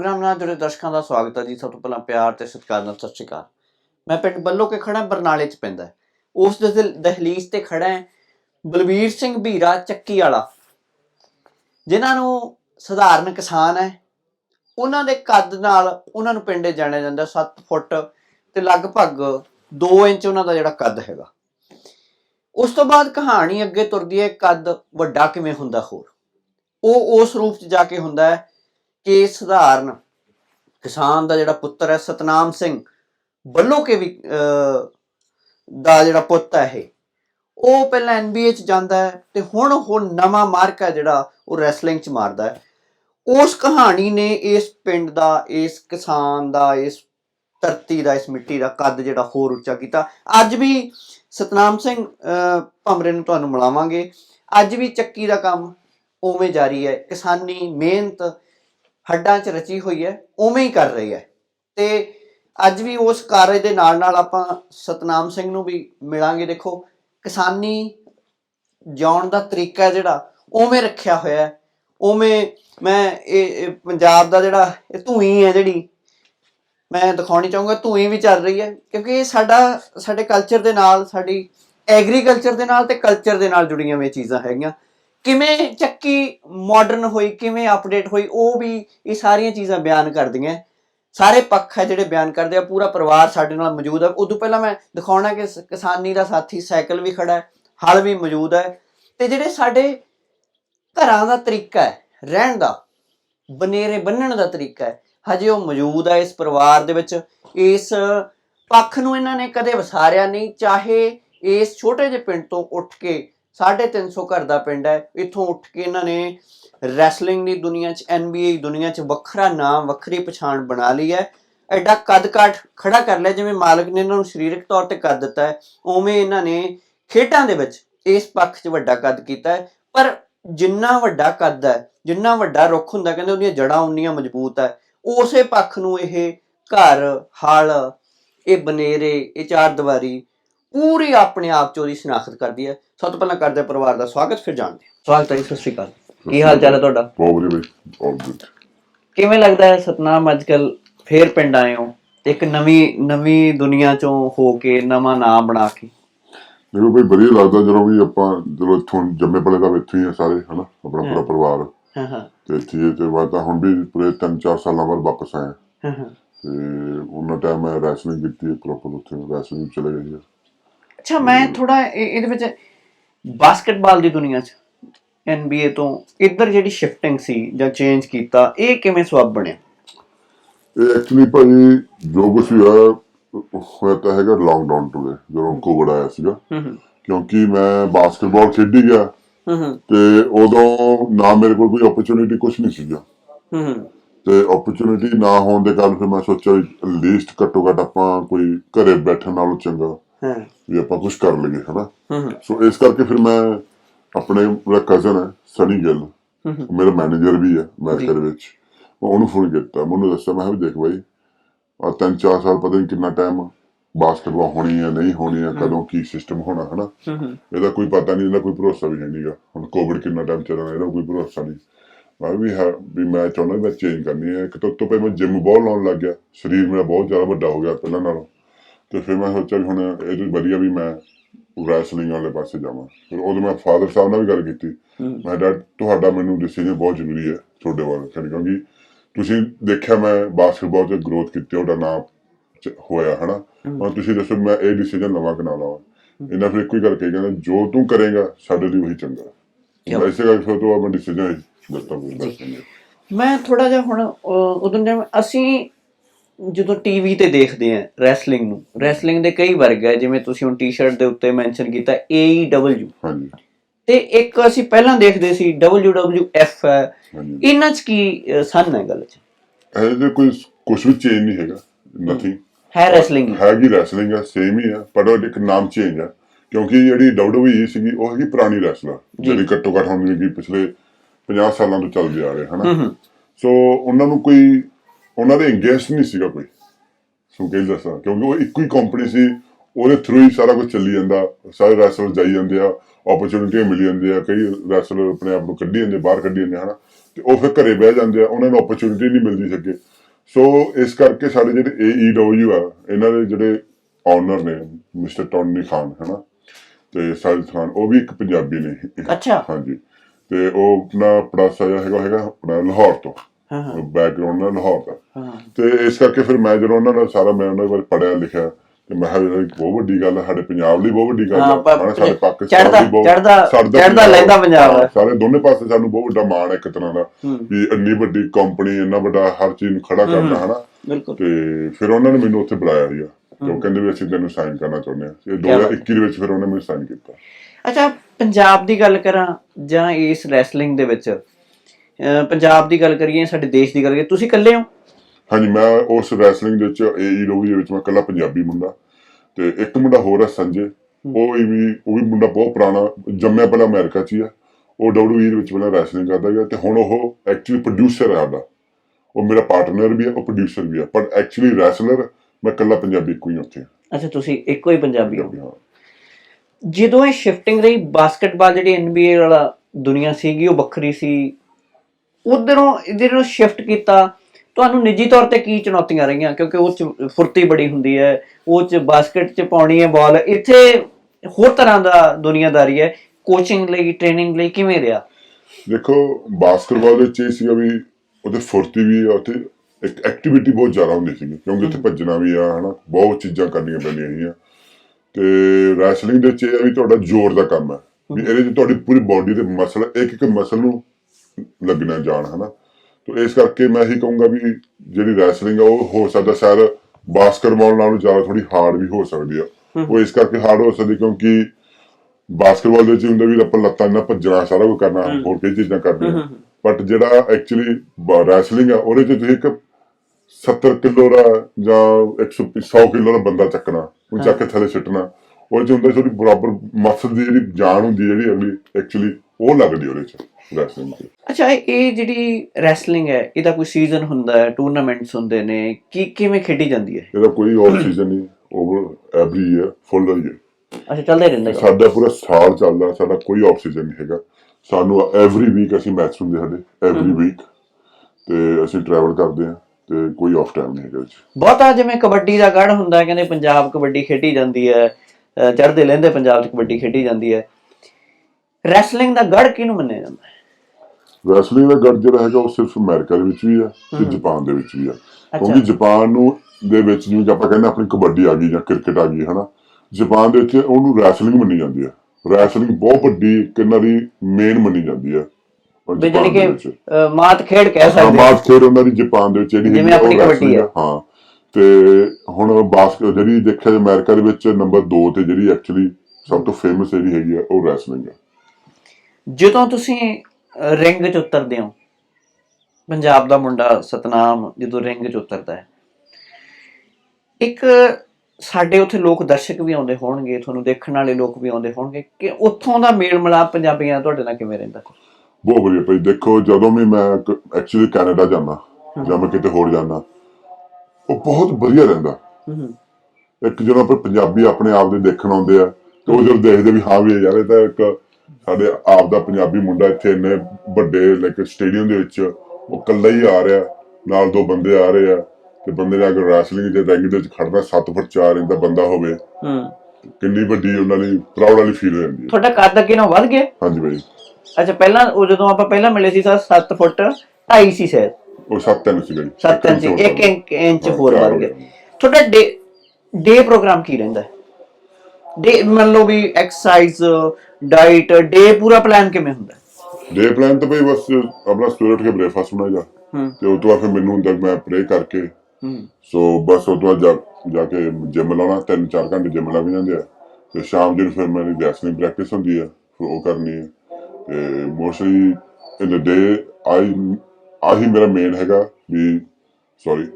Programme ਨਾਲ ਜੁੜੇ ਦਰਸ਼ਕਾਂ ਦਾ ਸਵਾਗਤ ਹੈ ਜੀ। ਸਭ ਤੋਂ ਪਹਿਲਾਂ ਪਿਆਰ ਤੇ ਸਤਿਕਾਰ ਨਾਲ ਸਤਿ ਸ਼੍ਰੀ ਅਕਾਲ। ਮੈਂ ਪਿੰਡ ਬੱਲੋ ਕੇ ਖੜਾ ਬਰਨਾਲੇ 'ਚ ਪੈਂਦਾ ਉਸ ਦੇ ਦਹਲੀਜ਼ ਤੇ ਖੜਾ ਹੈ ਬਲਬੀਰ ਸਿੰਘ ਭੀਰਾ ਚੱਕੀ ਵਾਲਾ। ਜਿਨ੍ਹਾਂ ਨੂੰ ਸਧਾਰਨ ਕਿਸਾਨ ਹੈ। ਉਹਨਾਂ ਦੇ ਕੱਦ ਨਾਲ ਉਹਨਾਂ ਨੂੰ ਪਿੰਡੇ ਜਾਣਿਆ ਜਾਂਦਾ 7 ਫੁੱਟ ਤੇ ਲਗਭਗ 2 ਇੰਚ ਉਹਨਾਂ ਦਾ ਜਿਹੜਾ ਕੱਦ ਹੈਗਾ। ਉਸ ਤੋਂ ਬਾਅਦ ਕਹਾਣੀ ਅੱਗੇ ਤੁਰਦੀ ਹੈ ਕੱਦ ਵੱਡਾ ਕਿਵੇਂ ਹੁੰਦਾ? ਹੋਰ। ਉਹ ਉਸ ਰੂਪ 'ਚ ਜਾ ਕੇ ਹੁੰਦਾ ਹੈ। ਕਿ ਸਧਾਰਨ ਕਿਸਾਨ ਦਾ ਜਿਹੜਾ ਪੁੱਤਰ ਹੈ ਸਤਨਾਮ ਸਿੰਘ ਬੱਲੋ ਕੇ ਵੀ ਅਹ, ਦਾ ਜਿਹੜਾ ਪੁੱਤ ਹੈ ਇਹ ਉਹ ਪਹਿਲਾਂ NBA ਚ ਜਾਂਦਾ ਹੈ ਤੇ ਹੁਣ ਉਹ ਨਵਾਂ ਮਾਰਕ ਜਿਹੜਾ ਉਹ ਰੈਸਲਿੰਗ ਚ ਮਾਰਦਾ ਹੈ। ਉਸ ਕਹਾਣੀ ਨੇ ਇਸ ਪਿੰਡ ਦਾ ਇਸ ਕਿਸਾਨ ਦਾ ਇਸ ਧਰਤੀ ਦਾ ਇਸ ਮਿੱਟੀ ਦਾ ਕੱਦ ਜਿਹੜਾ ਹੋਰ ਉੱਚਾ ਕੀਤਾ। ਅੱਜ ਵੀ ਸਤਨਾਮ ਸਿੰਘ ਅਹ, ਭਮਰੇ ਨੂੰ ਤੁਹਾਨੂੰ ਮਿਲਾਵਾਂਗੇ। ਅੱਜ ਵੀ ਚੱਕੀ ਦਾ ਕੰਮ ਉਵੇਂ ਜਾਰੀ ਹੈ। ਕਿਸਾਨੀ ਮਿਹਨਤ ਹੱਡਾਂ 'ਚ ਰਚੀ ਹੋਈ ਹੈ, ਉਵੇਂ ਹੀ ਕਰ ਰਹੀ ਹੈ। ਤੇ ਅੱਜ ਵੀ ਉਸ ਕਾਰਜ ਦੇ ਨਾਲ ਨਾਲ ਆਪਾਂ ਸਤਨਾਮ ਸਿੰਘ ਨੂੰ ਵੀ ਮਿਲਾਂਗੇ। ਦੇਖੋ, ਕਿਸਾਨੀ ਜਿਉਣ ਦਾ ਤਰੀਕਾ ਜਿਹੜਾ, ਉਵੇਂ ਰੱਖਿਆ ਹੋਇਆ ਹੈ। ਉਵੇਂ ਮੈਂ ਇਹ ਇਹ ਪੰਜਾਬ ਦਾ ਜਿਹੜਾ, ਇਹ ਧੂਈ ਹੈ ਜਿਹੜੀ, ਮੈਂ ਦਿਖਾਉਣੀ ਚਾਹੂੰਗਾ, ਧੂਈ ਵੀ ਚੱਲ ਰਹੀ ਹੈ। ਕਿਉਂਕਿ ਇਹ ਸਾਡਾ, ਸਾਡੇ ਕਲਚਰ ਦੇ ਨਾਲ, ਸਾਡੀ ਐਗਰੀਕਲਚਰ ਦੇ ਨਾਲ ਤੇ ਕਲਚਰ ਦੇ ਨਾਲ ਜੁੜੀਆਂ ਹੋਈਆਂ ਚੀਜ਼ਾਂ ਹੈਗੀਆਂ। ਕਿਵੇਂ ਚੱਕੀ ਮਾਡਰਨ ਹੋਈ, ਕਿਵੇਂ ਅਪਡੇਟ ਹੋਈ, ਉਹ ਵੀ ਇਹ ਸਾਰੀਆਂ ਚੀਜ਼ਾਂ ਬਿਆਨ ਕਰਦੀਆਂ। ਸਾਰੇ ਪੱਖ ਹੈ ਜਿਹੜੇ ਬਿਆਨ ਕਰਦੇ ਆ, ਪੂਰਾ ਪਰਿਵਾਰ ਸਾਡੇ ਨਾਲ ਮੌਜੂਦ ਹੈ। ਉਦੋਂ ਪਹਿਲਾਂ ਮੈਂ ਦਿਖਾਉਣਾ ਕਿ ਕਿਸਾਨੀ ਦਾ ਸਾਥੀ ਸਾਈਕਲ ਵੀ ਖੜਾ ਹੈ, ਹਲ ਵੀ ਮੌਜੂਦ ਹੈ। ਤੇ ਜਿਹੜੇ ਸਾਡੇ ਘਰਾਂ ਦਾ ਤਰੀਕਾ ਹੈ, ਰਹਿਣ ਦਾ, ਬਨੇਰੇ ਬੰਨਣ ਦਾ ਤਰੀਕਾ ਹੈ, ਹਜੇ ਉਹ ਮੌਜੂਦ ਹੈ ਇਸ ਪਰਿਵਾਰ ਦੇ ਵਿੱਚ। ਇਸ ਪੱਖ ਨੂੰ ਇਹਨਾਂ ਨੇ ਕਦੇ ਵਸਾਰਿਆ ਨਹੀਂ, ਚਾਹੇ ਇਸ ਛੋਟੇ ਜਿਹੇ ਪਿੰਡ ਤੋਂ ਉੱਠ ਕੇ 350 ਘਰ ਦਾ ਪਿੰਡ ਹੈ। ਇੱਥੋਂ ਉੱਠ ਕੇ ਇਹਨਾਂ ਨੇ ਰੈਸਲਿੰਗ ਦੀ ਦੁਨੀਆ 'ਚ NBA ਦੀ ਦੁਨੀਆ 'ਚ ਵੱਖਰਾ ਨਾਮ, ਵੱਖਰੀ ਪਛਾਣ ਬਣਾ ਲਈ ਹੈ। ਐਡਾ ਕੱਦ ਕਾਠ ਖੜਾ ਕਰ ਲਿਆ ਜਿਵੇਂ ਮਾਲਕ ਨੇ ਇਹਨਾਂ ਨੂੰ ਸਰੀਰਕ ਤੌਰ ਤੇ ਕਰ ਦਿੱਤਾ ਹੈ। ਉਵੇਂ ਇਹਨਾਂ ਨੇ ਖੇਡਾਂ ਦੇ ਵਿੱਚ ਇਸ ਪੱਖ 'ਚ ਵੱਡਾ ਕੱਦ ਕੀਤਾ ਹੈ। ਪਰ ਜਿੰਨਾ ਵੱਡਾ ਕੱਦ ਹੈ, ਜਿੰਨਾ ਵੱਡਾ ਰੁੱਖ ਹੁੰਦਾ, ਕਹਿੰਦੇ ਉਹਦੀਆਂ ਜੜਾਂ ਉਨੀਆਂ ਮਜ਼ਬੂਤ ਹੈ। ਉਸੇ ਪੱਖ ਨੂੰ ਇਹ ਘਰ, ਹਲ, ਇਹ ਬਨੇਰੇ, ਇਹ ਚਾਰ ਦੀਵਾਰੀ ਪੂਰੀ ਆਪਣੇ ਆਪ ਚ ਉਹਦੀ ਸ਼ਨਾਖਤ ਕਰਦੀ ਹੈ। ਸਭ ਤੋਂ ਪਹਿਲਾਂ ਕਰਦੇ ਹਾਂ ਪਰਿਵਾਰ ਦਾ ਸਵਾਗਤ ਫਿਰ ਜਾਣਦੇ ਹਾਂ। ਸਵਾਗਤ ਹੈ ਜੀ, ਸਤਿ ਸ਼੍ਰੀ ਅਕਾਲ। ਕੀ ਹਾਲ ਚਾਲ ਹੈ ਤੁਹਾਡਾ? ਬਹੁਤ ਵਧੀਆ ਬਈ ਆਲ ਗੁੱਡ ਕਿਵੇਂ ਲੱਗਦਾ ਹੈ ਸਤਨਾਮ ਅੱਜਕੱਲ ਫੇਰ ਪਿੰਡ ਆਏ ਹੋ? ਤੇ ਇੱਕ ਨਵੀਂ ਨਵੀਂ ਦੁਨੀਆ ਚੋਂ ਹੋ ਕੇ ਨਵਾਂ ਨਾਮ ਬਣਾ ਕੇ। ਦੇਖੋ ਬਈ ਵਧੀਆ ਲੱਗਦਾ ਜਦੋਂ ਵੀ ਆਪਾਂ ਜਦੋਂ ਇੱਥੋਂ ਜੰਮੇ ਪਲੇ ਤਾਂ ਇੱਥੇ ਹੀ ਆ ਸਾਰੇ ਹਨਾ? ਆਪਣਾ ਪੂਰਾ। ਪਰਿਵਾਰ। ਹਾਂ ਹਾਂ। ਤੇ ਇੱਥੇ ਹੀ ਤੇ ਤਾਂ ਹੁਣ ਵੀ ਪੂਰੇ 3-4 ਸਾਲਾਂ ਬਾਅਦ ਵਾਪਸ ਆਏ ਹਾਂ। ਹਾਂ। ਤੇ ਉਹਨਾਂ ਟਾਈਮ ਮੈਂ ਰੈਸਲਿੰਗ ਕੀਤੀ ਪ੍ਰੋਪਰ ਉੱਥੇ ਰੈਸਲਿੰਗ ਚਲੇ ਗਏ ਸੀ। ਅੱਛਾ ਮੈਂ ਥੋੜਾ ਇਹਦੇ ਵਿੱਚ ਬਾਸਕਟਬਾਲ ਦੀ ਦੁਨੀਆ 'ਚ NBA ਤੋਂ ਇੱਧਰ ਜਿਹੜੀ ਸ਼ਿਫਟਿੰਗ ਸੀ ਜਾਂ ਚੇਂਜ ਕੀਤਾ ਇਹ ਕਿਵੇਂ ਸਬਬ ਬਣਿਆ? ਇਹ ਐਕਚੁਅਲੀ ਭਾਜੀ ਜੋ ਵੀ ਹੋਇਆ ਹੋਇਆ ਤਾਂ ਹੈਗਾ ਲਾਕਡਾਊਨ ਤੋਂ ਜਦੋਂ ਕੋਵਿਡ ਆਇਆ ਸੀਗਾ। ਹੂੰ ਹੂੰ। ਕਿਉਂਕਿ ਮੈਂ ਬਾਸਕਟਬਾਲ ਖੇਡੀ ਗਿਆ ਹੂੰ ਹੂੰ। ਤੇ ਉਦੋਂ ਨਾ ਮੇਰੇ ਕੋਲ ਕੋਈ ਓਪਰਚੁਨਿਟੀ ਕੁਛ ਨਹੀਂ ਸੀਗਾ। ਹੂੰ ਹੂੰ। ਤੇ ਓਪਰਚੁਨਿਟੀ ਨਾ ਹੋਣ ਦੇ ਕਾਰਨ ਫਿਰ ਮੈਂ ਸੋਚਿਆ ਲੀਸਟ ਘੱਟੋ ਘੱਟ ਆਪਾਂ ਕੋਈ ਘਰੇ ਬੈਠਣ ਨਾਲੋਂ ਚੰਗਾ। ਹਾਂ। ਵੀ ਆਪਾਂ ਕੁਝ ਕਰ ਲਈਏ ਹਨਾ? ਸੋ ਇਸ ਕਰਕੇ ਫਿਰ ਮੈਂ ਆਪਣੇ ਮੇਰਾ ਕਜ਼ਨ ਹੈ ਸਨੀ ਗਿੱਲ ਮੇਰਾ ਮੈਨੇਜਰ ਵੀ ਹੈ। ਦੇ ਵਿੱਚ। ਮੈਂ ਉਹਨੂੰ ਫੋਨ ਕੀਤਾ ਮੈਨੂੰ ਦੱਸਿਆ ਮੈਂ ਦੇਖ ਬਾਈ ਆ ਤਿੰਨ ਚਾਰ ਸਾਲ ਪਤਾ ਨਹੀਂ ਕਿੰਨਾ ਟਾਈਮ ਬਾਸਕਟਬਾਲ ਹੋਣੀ ਹੈ ਨਹੀਂ ਹੋਣੀ ਹੈ ਕਦੋਂ ਕੀ ਸਿਸਟਮ ਹੋਣਾ ਹਨਾ? ਇਹਦਾ ਕੋਈ ਪਤਾ ਨਹੀਂ ਇਹਦਾ ਕੋਈ ਭਰੋਸਾ ਵੀ ਨਹੀਂਗਾ ਹੁਣ ਕੋਵਿਡ ਕਿੰਨਾ ਟਾਈਮ ਚੱਲਣਾ ਇਹਦਾ ਕੋਈ ਭਰੋਸਾ ਨਹੀਂ ਮੈਂ ਵੀ ਹੈ ਵੀ ਮੈਂ ਚਾਹੁੰਦਾ ਮੈਂ ਚੇਂਜ ਕਰਨੀ ਹੈ। ਇੱਕ ਤਾਂ ਤੋਂ ਪਹਿਲਾਂ ਮੈਂ ਜਿਮ ਬਹੁਤ ਲਾਉਣ ਲੱਗ ਗਿਆ। ਸਰੀਰ ਮੇਰਾ ਬਹੁਤ ਜ਼ਿਆਦਾ ਵੱਡਾ ਹੋ ਗਿਆ ਪਹਿਲਾਂ ਨਾਲੋਂ। ਤੇ ਫਿਰ ਮੈਂ ਸੋਚਿਆ ਵੀ ਹੁਣ ਇਹ ਤੋਂ ਵਧੀਆ ਵੀ ਮੈਂ ਰੈਸਲਿੰਗ ਵਾਲੇ ਪਾਸੇ ਜਾਵਾਂ। ਫਿਰ ਉਦੋਂ ਮੈਂ ਫਾਦਰ ਸਾਹਿਬ ਨਾਲ ਵੀ ਗੱਲ ਕੀਤੀ। ਮੈਂ ਡੈਡ ਤੁਹਾਡਾ ਮੈਨੂੰ ਡਿਸੀਜਨ ਬਹੁਤ ਜ਼ਰੂਰੀ ਹੈ ਤੁਹਾਡੇ ਵੱਲ। ਕਿਉਂਕਿ ਤੁਸੀਂ ਦੇਖਿਆ ਮੈਂ ਬਾਸਕਟਬਾਲ 'ਚ ਗਰੋਥ ਕੀਤੀ ਉਹਦਾ ਨਾਮ ਹੋਇਆ ਹਨਾ? ਹੁਣ ਤੁਸੀਂ ਦੱਸੋ ਮੈਂ ਇਹ ਡਿਸੀਜਨ ਲਵਾਂ ਕਿ ਨਾ ਲਵਾਂ? ਇਹਨਾਂ ਫਿਰ ਇੱਕੋ ਹੀ ਗੱਲ ਕਹੀ ਕਹਿੰਦਾ ਜੋ ਤੂੰ ਕਰੇਗਾ ਸਾਡੇ ਲਈ ਉਹੀ ਚੰਗਾ ਇਸੇ ਕਰਕੇ ਫਿਰ ਤੋਂ ਮੈਂ ਡਿਸੀਜਨ ਨਹੀਂ ਮੈਂ ਥੋੜਾ ਜਿਹਾ ਹੁਣ ਉਦੋਂ ਅਸੀਂ ਜਦੋਂ ਟੀਵੀ ਤੇ ਦੇਖਦੇ ਆ ਰੈਸਲਿੰਗ ਨੂੰ ਰੈਸਲਿੰਗ ਦੇ ਕਈ ਵਰਗ ਹੈ ਜਿਵੇਂ ਤੁਸੀਂ ਹੁਣ ਟੀ-ਸ਼ਰਟ ਦੇ ਉੱਤੇ ਮੈਂਸ਼ਨ ਕੀਤਾ AEW ਹਾਂਜੀ। ਤੇ ਇੱਕ ਅਸੀਂ ਪਹਿਲਾਂ ਦੇਖਦੇ ਸੀ WWF ਹੈ ਇਹਨਾਂ 'ਚ ਕੀ ਸੰਨ ਹੈ ਗੱਲ 'ਚ? ਇਹ ਜੇ ਕੋਈ ਕੁਝ ਵੀ ਚੇਂਜ ਨਹੀਂ ਹੈਗਾ ਨਥਿੰਗ ਹੈ ਰੈਸਲਿੰਗ ਹੈਗੀ ਰੈਸਲਿੰਗ ਹੈ ਸੇਮ ਹੀ ਹੈ ਪਰ ਉਹ ਇੱਕ ਨਾਮ ਚੇਂਜ ਹੈ ਕਿਉਂਕਿ ਜਿਹੜੀ WWE ਸੀਗੀ ਉਹ ਹੈਗੀ ਪੁਰਾਣੀ ਰੈਸਲਰ ਜੀ। ਜਿਹੜੀ ਘੱਟੋ ਘੱਟ ਹੁਣ ਵੀ ਪਿਛਲੇ 50 ਸਾਲਾਂ ਤੋਂ ਚੱਲਦੀ ਆ ਰਹੀ ਹੈ ਹੂੰ ਹਨਾ? ਹੂੰ ਸੋ ਉਹਨਾਂ ਨੂੰ ਕੋਈ ਉਹਨਾਂ ਦੇ ਅਗੇਂਸਟ ਨਹੀਂ ਸੀਗਾ ਕੋਈ। ਸੋ ਕਹੀ ਦੱਸਾਂ ਕਿਉਂਕਿ ਉਹ ਇੱਕੋ ਹੀ ਕੰਪਨੀ ਸੀ। ਉਹਦੇ ਥਰੂ ਹੀ ਸਾਰਾ ਕੁਝ ਚੱਲੀ ਜਾਂਦਾ। ਸਾਰੇ ਰੈਸਲਰ ਜਾਈ ਜਾਂਦੇ ਆ। ਓਪਰਚੁਨਿਟੀਆਂ ਮਿਲ ਜਾਂਦੀਆਂ। ਕਈ ਰੈਸਲਰ ਆਪਣੇ ਆਪ ਨੂੰ ਕੱਢੀ ਜਾਂਦੇ ਬਾਹਰ ਕੱਢੀ ਜਾਂਦੇ ਹਨਾ। ਤੇ ਉਹ ਫਿਰ ਘਰੇ ਬਹਿ ਜਾਂਦੇ ਆ। ਉਹਨਾਂ ਨੂੰ ਓਪਰਚੁਨਿਟੀ ਨਹੀਂ ਮਿਲਦੀ ਸੀ ਅੱਗੇ ਸੋ ਇਸ ਕਰਕੇ ਸਾਡੇ ਜਿਹੜੇ ਏਈਡਬਲਯੂ ਆ ਇਹਨਾਂ ਦੇ ਜਿਹੜੇ ਓਨਰ ਨੇ ਮਿਸਟਰ ਟੌਨੀ ਖਾਨ ਹਨਾ। ਤੇ ਸਾਜid ਖਾਨ ਉਹ ਵੀ ਇੱਕ ਪੰਜਾਬੀ ਨੇ। ਅੱਛਾ। ਹਾਂਜੀ। ਤੇ ਉਹ ਆਪਣਾ ਪੜਾਸਾ ਜਿਹਾ ਹੈਗਾ ਹੈਗਾ ਆਪਣਾ ਲਾਹੌਰ ਤੋਂ। ਬੈਕਗ੍ਰਾਉਂਡ ਨਾਲ ਲਾਹੌਰ ਦਾ। ਤੇ ਇਸ ਕਰਕੇ ਫਿਰ ਮੈਂ ਜਦੋਂ ਉਹਨਾਂ ਦਾ ਸਾਰਾ ਮੈਂ ਉਹਨਾਂ ਬਾਰੇ ਪੜਿਆ ਲਿਖਿਆ ਤੇ ਮੈਂ ਕਿਹਾ ਇਹ ਬਹੁਤ ਵੱਡੀ ਗੱਲ ਹੈ ਸਾਡੇ ਪੰਜਾਬ ਲਈ ਬਹੁਤ ਵੱਡੀ ਗੱਲ ਹਾਂ, ਸਾਡੇ ਪਾਕਿਸਤਾਨ ਲਈ ਬਹੁਤ ਸਾਡਾ ਚੜ੍ਹਦਾ ਪੰਜਾਬ- ਹੈ। ਸਾਰੇ ਦੋਨੇ ਪਾਸੇ ਸਾਨੂੰ ਬਹੁਤ ਵੱਡਾ ਮਾਣ ਹੈ ਇੱਕ ਤਰ੍ਹਾਂ ਦਾ ਵੀ ਇੰਨੀ ਵੱਡੀ ਕੰਪਨੀ ਇੰਨਾ ਵੱਡਾ ਹਰ ਚੀਜ਼ ਨੂੰ ਖੜਾ ਕਰਨਾ ਹਨਾ। ਬਿਲਕੁਲ। ਤੇ ਫਿਰ ਉਹਨਾਂ ਨੇ ਮੈਨੂੰ ਉੱਥੇ ਬੁਲਾਇਆ ਸੀਗਾ ਉਹ ਕਹਿੰਦੇ ਵੀ ਅਸੀਂ ਤੈਨੂੰ ਸਾਈਨ ਕਰਨਾ ਚਾਹੁੰਦੇ ਹਾਂ ਇਹ ਕਿਆ ਬਾਤ। 2021 ਦੇ ਵਿੱਚ ਫਿਰ ਉਹਨੇ ਮੈਨੂੰ ਸਾਈਨ ਕੀਤਾ। ਅੱਛਾ ਪੰਜਾਬ ਦੀ ਗੱਲ ਕਰਾਂ ਜਾਂ ਇਸ ਰੈਸਲਿੰਗ ਦੇ ਵਿੱਚ? ਪੰਜਾਬ ਦੀ ਗੱਲ ਕਰੀਏ ਸਾਡੇ ਦੇਸ਼ ਦੀ ਗੱਲ ਕਰੀਏ ਤੁਸੀਂ ਇਕੱਲੇ ਹੋ? ਹਾਂਜੀ ਮੈਂ ਉਸ ਰੈਸਲਿੰਗ ਦੇ ਵਿੱਚ ਏਈਡਬਲਯੂ ਦੇ ਵਿੱਚ ਮੈਂ ਇਕੱਲਾ ਪੰਜਾਬੀ ਮੁੰਡਾ। ਤੇ ਇੱਕ ਮੁੰਡਾ ਹੋਰ ਹੈ ਸੰਜੇ। ਉਹ ਵੀ ਉਹ ਵੀ ਮੁੰਡਾ ਬਹੁਤ ਪੁਰਾਣਾ ਜੰਮਿਆ ਪਹਿਲਾਂ ਅਮਰੀਕਾ 'ਚ ਹੀ ਆ। ਉਹ ਡਬਲਯੂ ਦੇ ਵਿੱਚ ਪਹਿਲਾਂ ਰੈਸਲਿੰਗ ਕਰਦਾ ਗਿਆ ਤੇ ਹੁਣ ਉਹ ਐਕਚੁਅਲੀ ਪ੍ਰੋਡਿਊਸਰ ਹੈ ਸਾਡਾ। ਉਹ ਮੇਰਾ ਪਾਰਟਨਰ ਵੀ ਹੈ ਉਹ ਪ੍ਰੋਡਿਊਸਰ ਵੀ ਹੈ। ਪਰ ਐਕਚੁਅਲੀ ਰੈਸਲਰ ਮੈਂ ਇਕੱਲਾ ਪੰਜਾਬੀ ਹੀ ਹਾਂ ਉੱਥੇ। ਅੱਛਾ ਤੁਸੀਂ ਇੱਕੋ ਹੀ ਪੰਜਾਬੀ ਹੋ? ਹਾਂ। ਜਦੋਂ ਇਹ ਸ਼ਿਫਟਿੰਗ ਰਹੀ ਬਾਸਕਟਬਾਲ ਜਿਹੜੀ NBA ਵਾਲਾ ਦੁਨੀਆ ਸੀਗੀ ਉਹ ਵੱਖਰੀ ਸੀ ਉਧਰੋਂ ਇਧਰ ਨੂੰ ਸ਼ਿਫਟ ਕੀਤਾ ਤੁਹਾਨੂੰ ਨਿੱਜੀ ਤੌਰ ਤੇ ਕੀ ਚੁਣੌਤੀਆਂ ਰਹੀਆਂ? ਕਿਉਂਕਿ ਉਹ ਚ ਫੁਰਤੀ ਬੜੀ ਹੁੰਦੀ ਹੈ ਉਹ ਚ ਬਾਸਕਟ ਚ ਪਾਉਣੀ ਹੈ ਬਾਲ ਇੱਥੇ ਹੋਰ ਤਰ੍ਹਾਂ ਦਾ ਦੁਨੀਆਦਾਰੀ ਹੈ। ਕੋਚਿੰਗ ਲਈ ਟ੍ਰੇਨਿੰਗ ਲਈ ਕਿਵੇਂ ਰਿਹਾ? ਦੇਖੋ ਬਾਸਕਟਬਾਲ ਦੇ ਇਹ ਸੀਗਾ ਵੀ ਉਹਦੇ ਫੁਰਤੀ ਵੀ ਆ ਉੱਥੇ ਇੱਕ ਐਕਟੀਵਿਟੀ ਬਹੁਤ ਜ਼ਿਆਦਾ ਹੁੰਦੀ ਸੀ ਕਿਉਂਕਿ ਉੱਥੇ ਭੱਜਣਾ ਵੀ ਆ ਹਨਾ ਬਹੁਤ ਚੀਜ਼ਾਂ ਕਰਨੀਆਂ ਪੈਂਦੀਆਂ ਸੀਗੀਆਂ। ਤੇ ਰੈਸਲਿੰਗ ਦੇ ਆ ਵੀ ਤੁਹਾਡਾ ਜ਼ੋਰ ਦਾ ਕੰਮ ਹੈ ਵੀ ਇਹਦੇ 'ਚ ਤੁਹਾਡੀ ਪੂਰੀ ਬਾਡੀ ਦੇ ਮਸਲ ਇੱਕ ਇੱਕ ਮਸਲ ਨੂੰ ਲੱਗਣਾ ਜਾਣ ਹਨਾ? ਤੇ ਇਸ ਕਰਕੇ ਮੈਂ ਇਹੀ ਕਹੂੰਗਾ ਵੀ ਜਿਹੜੀ ਰੈਸਲਿੰਗ ਆ ਉਹ ਹੋ ਸਕਦਾ ਸ਼ਾਇਦ ਬਾਸਕਟਬਾਲ ਨਾਲੋਂ ਜ਼ਿਆਦਾ ਥੋੜੀ ਹਾਰਡ ਵੀ ਹੋ ਸਕਦੀ ਆ। ਉਹ ਇਸ ਕਰਕੇ ਹਾਰਡ ਹੋ ਸਕਦੀ ਕਿਉਂਕਿ ਬਾਸਕਟਬਾਲ ਦੇ ਵਿੱਚ ਹੁੰਦਾ ਵੀ ਆਪਾਂ ਲੱਤਾਂ ਨਾਲ ਭੱਜਣਾ ਸਾਰਾ ਕੁਝ ਕਰਨਾ ਹੋਰ ਕਈ ਚੀਜ਼ਾਂ ਕਰਦੇ ਆ। ਬਟ ਜਿਹੜਾ ਐਕਚੁਅਲੀ ਰੈਸਲਿੰਗ ਆ ਉਹਦੇ 'ਚ ਤੁਸੀਂ ਇੱਕ 70 ਕਿਲੋ ਦਾ ਜਾਂ 100 100 ਕਿਲੋ ਦਾ ਬੰਦਾ ਚੱਕਣਾ ਉਹ ਚੱਕ ਕੇ ਥੱਲੇ ਸਿੱਟਣਾ ਉਹਦੇ 'ਚ ਹੁੰਦਾ ਥੋੜੀ ਬਰਾਬਰ ਮਸਲ ਦੀ ਜਿਹੜੀ ਜਾਨ ਹੁੰਦੀ ਜਿਹੜੀ ਅਗਲੀ ਐਕਚੁਅਲੀ ਉਹ ਲੱਗਦੀ ਉਹਦੇ 'ਚ। ਰੈਸਲਿੰਗ ਅੱਛਾ ਇਹ- ਜਿਹੜੀ ਰੈਸਲਿੰਗ ਹੈ ਇਹਦਾ ਕੋਈ ਸੀਜ਼ਨ ਹੁੰਦਾ ਹੈ? ਟੂਰਨਾਮੈਂਟਸ ਹੁੰਦੇ ਨੇ। ਕੀ ਕਿਵੇਂ ਖੇਡੀ ਜਾਂਦੀ ਹੈ? ਇਹਦਾ ਕੋਈ ਆਫ ਸੀਜ਼ਨ ਨਹੀਂ। Over every year full year ਅੱਛਾ ਚੱਲਦਾ ਰਹਿੰਦਾ। ਸਾਡਾ ਪੂਰਾ ਸਾਲ ਚੱਲਦਾ ਸਾਡਾ ਕੋਈ ਆਫ ਸੀਜ਼ਨ ਨਹੀਂ ਹੈਗਾ। ਸਾਨੂੰ ਐਵਰੀ ਵੀਕ ਅਸੀਂ ਮੈਚ ਹੁੰਦੇ ਸਾਡੇ। ਐਵਰੀ ਵੀਕ ਤੇ ਅਸੀਂ ਟਰੈਵਲ ਕਰਦੇ ਹਾਂ। ਤੇ ਕੋਈ ਆਫ ਟਾਈਮ ਨਹੀਂ ਹੈਗਾ ਵਿੱਚ। ਬਹੁਤਾ ਜਿਵੇਂ ਕਬੱਡੀ ਦਾ ਗੜ ਹੁੰਦਾ ਕਹਿੰਦੇ ਪੰਜਾਬ ਕਬੱਡੀ ਖੇਡੀ ਜਾਂਦੀ ਹੈ। ਚੜ੍ਹਦੇ ਲਹਿੰਦੇ ਪੰਜਾਬ 'ਚ ਕਬੱਡੀ ਖੇਡੀ ਜਾਂਦੀ ਹੈ। ਰੈਸਲਿੰਗ ਦਾ ਗੜ ਕਿਹਨੂੰ ਮੰਨਿਆ ਜਾਂਦਾ ਹੈ? ਰੈਸਲਿੰਗ ਦਾ ਗੜ ਜਿਹੜਾ ਹੈਗਾ ਉਹ ਸਿਰਫ ਅਮਰੀਕਾ ਦੇ ਵਿੱਚ ਵੀ ਆ ਤੇ ਜਾਪਾਨ ਦੇ ਵਿੱਚ ਵੀ ਆ। ਕਿਉਂਕਿ ਜਾਪਾਨ ਨੂੰ ਦੇ ਵਿੱਚ ਜਿਵੇਂ ਕਿ ਆਪਾਂ ਕਹਿੰਦੇ ਆਪਣੀ ਕਬੱਡੀ ਆ ਗਈ ਜਾਂ ਕ੍ਰਿਕਟ ਆ ਗਈ ਹਨਾ? ਜਾਪਾਨ ਦੇ ਵਿੱਚ ਉਹਨੂੰ ਰੈਸਲਿੰਗ ਮੰਨੀ ਜਾਂਦੀ ਆ। ਰੈਸਲਿੰਗ ਬਹੁਤ ਵੱਡੀ ਇਹਨਾਂ ਦੀ ਮੇਨ ਮੰਨੀ ਜਾਂਦੀ ਕਿ। ਅਹ ਮਾਤ ਖੇਡ ਕਹਿ ਹਾਂ ਸਕਦੇ ਹਾਂ ਬਾਤ ਖੇਡ ਉਹਨਾਂ ਦੀ ਜਾਪਾਨ ਦੇ ਵਿੱਚ ਜਿਹੜੀ ਜਿਵੇਂ ਆਪਣੀ ਕਬੱਡੀ ਹੈ। ਹਾਂ। ਤੇ ਹੁਣ ਬਾਸਕਟ ਜਿਹੜੀ ਦੇਖਿਆ ਅਮਰੀਕਾ ਦੇ ਵਿੱਚ ਨੰਬਰ 2 ਤੇ ਜਿਹੜੀ ਐਕਚੁਅਲੀ ਸਭ ਤੋਂ ਫੇਮਸ ਜਿਹੜੀ ਹੈਗੀ ਆ ਉਹ ਰੈਸਲਿੰਗ ਆ। ਜਦੋਂ ਤੁਸੀਂ ਰਿੰਗ 'ਚ ਉਤਰਦੇ ਹੋ। ਪੰਜਾਬ ਦਾ ਮੁੰਡਾ ਸਤਨਾਮ ਜਦੋਂ ਰਿੰਗ 'ਚ ਉਤਰਦਾ ਹੈ। ਇੱਕ ਸਾਡੇ ਉੱਥੇ ਲੋਕ ਦਰਸ਼ਕ ਵੀ ਆਉਂਦੇ ਹੋਣਗੇ ਤੁਹਾਨੂੰ ਦੇਖਣ ਵਾਲੇ ਲੋਕ ਵੀ ਆਉਂਦੇ ਹੋਣਗੇ ਕਿ ਉੱਥੋਂ ਦਾ ਮੇਲ ਮਿਲਾਪ ਪੰਜਾਬੀਆਂ ਦਾ ਤੁਹਾਡੇ ਨਾਲ ਕਿਵੇਂ ਰਹਿੰਦਾ? ਬਹੁਤ ਵਧੀਆ ਭਾਈ ਦੇਖੋ ਜਦੋਂ ਵੀ ਮੈਂ ਐਕਚੁਅਲੀ ਕੈਨੇਡਾ ਜਾਂਦਾ ਜਾਂ ਮੈਂ ਕਿਤੇ ਹੋਰ ਜਾਂਦਾ ਉਹ ਬਹੁਤ ਵਧੀਆ ਰਹਿੰਦਾ। ਇੱਕ ਜਦੋਂ ਆਪਾਂ ਪੰਜਾਬੀ ਆਪਣੇ ਆਪ ਦੇ ਦੇਖਣ ਆਉਂਦੇ ਆ ਤੇ ਉਹ ਜਦੋਂ ਦੇਖਦੇ ਵੀ ਹਾਂ ਵੀ ਯਾਰ ਇਹ ਤਾਂ ਇੱਕ ਸਾਡੇ ਆਪ ਦਾ ਪੰਜਾਬੀ ਮੁੰਡਾ ਇੱਥੇ ਇੰਨੇ ਵੱਡੇ ਲਾਈਕ ਸਟੇਡੀਅਮ ਦੇ ਵਿੱਚ ਉਹ ਇਕੱਲਾ ਹੀ ਆ ਰਿਹਾ ਨਾਲ ਦੋ ਬੰਦੇ ਆ ਰਹੇ ਆ ਤੇ ਬੰਦੇ ਨੇ ਅਗਰ ਰੈਸਲਿੰਗ ਦੇ ਰਿੰਗ ਦੇ ਵਿੱਚ ਖੜਨਾ 7 ਫੁੱਟ 4 ਇੰਚ ਦਾ ਬੰਦਾ ਹੋਵੇ ਹੂੰ। ਕਿੰਨੀ ਵੱਡੀ ਉਹਨਾਂ ਦੀ ਪ੍ਰਾਊਡ ਵਾਲੀ ਫੀਲ ਹੋ ਜਾਂਦੀ ਹੈ। ਤੁਹਾਡਾ ਕੱਦ ਅੱਗੇ ਨਾਲ ਵੱਧ ਗਿਆ? ਹਾਂਜੀ ਭਾਈ। ਅੱਛਾ ਪਹਿਲਾਂ ਉਹ ਜਦੋਂ ਆਪਾਂ ਪਹਿਲਾਂ ਮਿਲੇ ਸੀ ਸਰ 7 ਫੁੱਟ 2.5 ਸੀ ਸ਼ਾਇਦ। ਉਹ 7 ਤਿੰਨ ਸੀਗਾ ਜੀ। 7 ਇੰਚ 1 ਇੰਚ ਹੋਰ ਵੱਧ ਗਿਆ। ਗਿਆ। ਤੁਹਾਡਾ ਡੇ ਡੇ ਪ੍ਰੋਗਰਾਮ ਕੀ ਰਹਿੰਦਾ ਹੈ? ਡੇ ਮੰਨ ਲਓ ਵੀ ਐਕਸਰਸਾਈਜ਼ ਡਾਈਟ ਡੇ ਪੂਰਾ ਪਲਾਨ ਕਿਵੇਂ ਹੁੰਦਾ? ਡੇ ਪਲਾਨ ਤਾਂ ਭਾਈ ਬਸ ਆਪਣਾ ਸਵੇਰੇ ਉੱਠ ਕੇ ਬ੍ਰੇਕਫਾਸਟ ਬਣਾਈਦਾ ਹੂੰ। ਤੇ ਉਸ ਤੋਂ ਬਾਅਦ ਫਿਰ ਮੈਨੂੰ ਹੁੰਦਾ ਕਿ ਮੈਂ ਪ੍ਰੇ ਕਰਕੇ। ਹੂੰ। ਸੋ ਬਸ ਉਹ ਤੋਂ ਬਾਅਦ ਜਾ ਜਾ ਕੇ ਜਿਮ ਲਾਉਣਾ ਤਿੰਨ ਚਾਰ ਘੰਟੇ ਜਿਮ ਲੱਗ ਜਾਂਦੇ ਆ। ਤੇ ਸ਼ਾਮ ਨੂੰ ਫਿਰ ਮੇਰੀ ਰੈਸਲਿੰਗ ਪ੍ਰੈਕਟਿਸ ਹੁੰਦੀ ਆ ਫਿਰ ਉਹ ਕਰਨੀ ਹੈ ਤੇ ਮੋਸਟਲੀ ਇਨ ਦ ਡੇ ਆਈ ਆਹੀ ਮੇਰਾ ਮੇਨ ਹੈਗਾ ਵੀ ਸੌਰੀ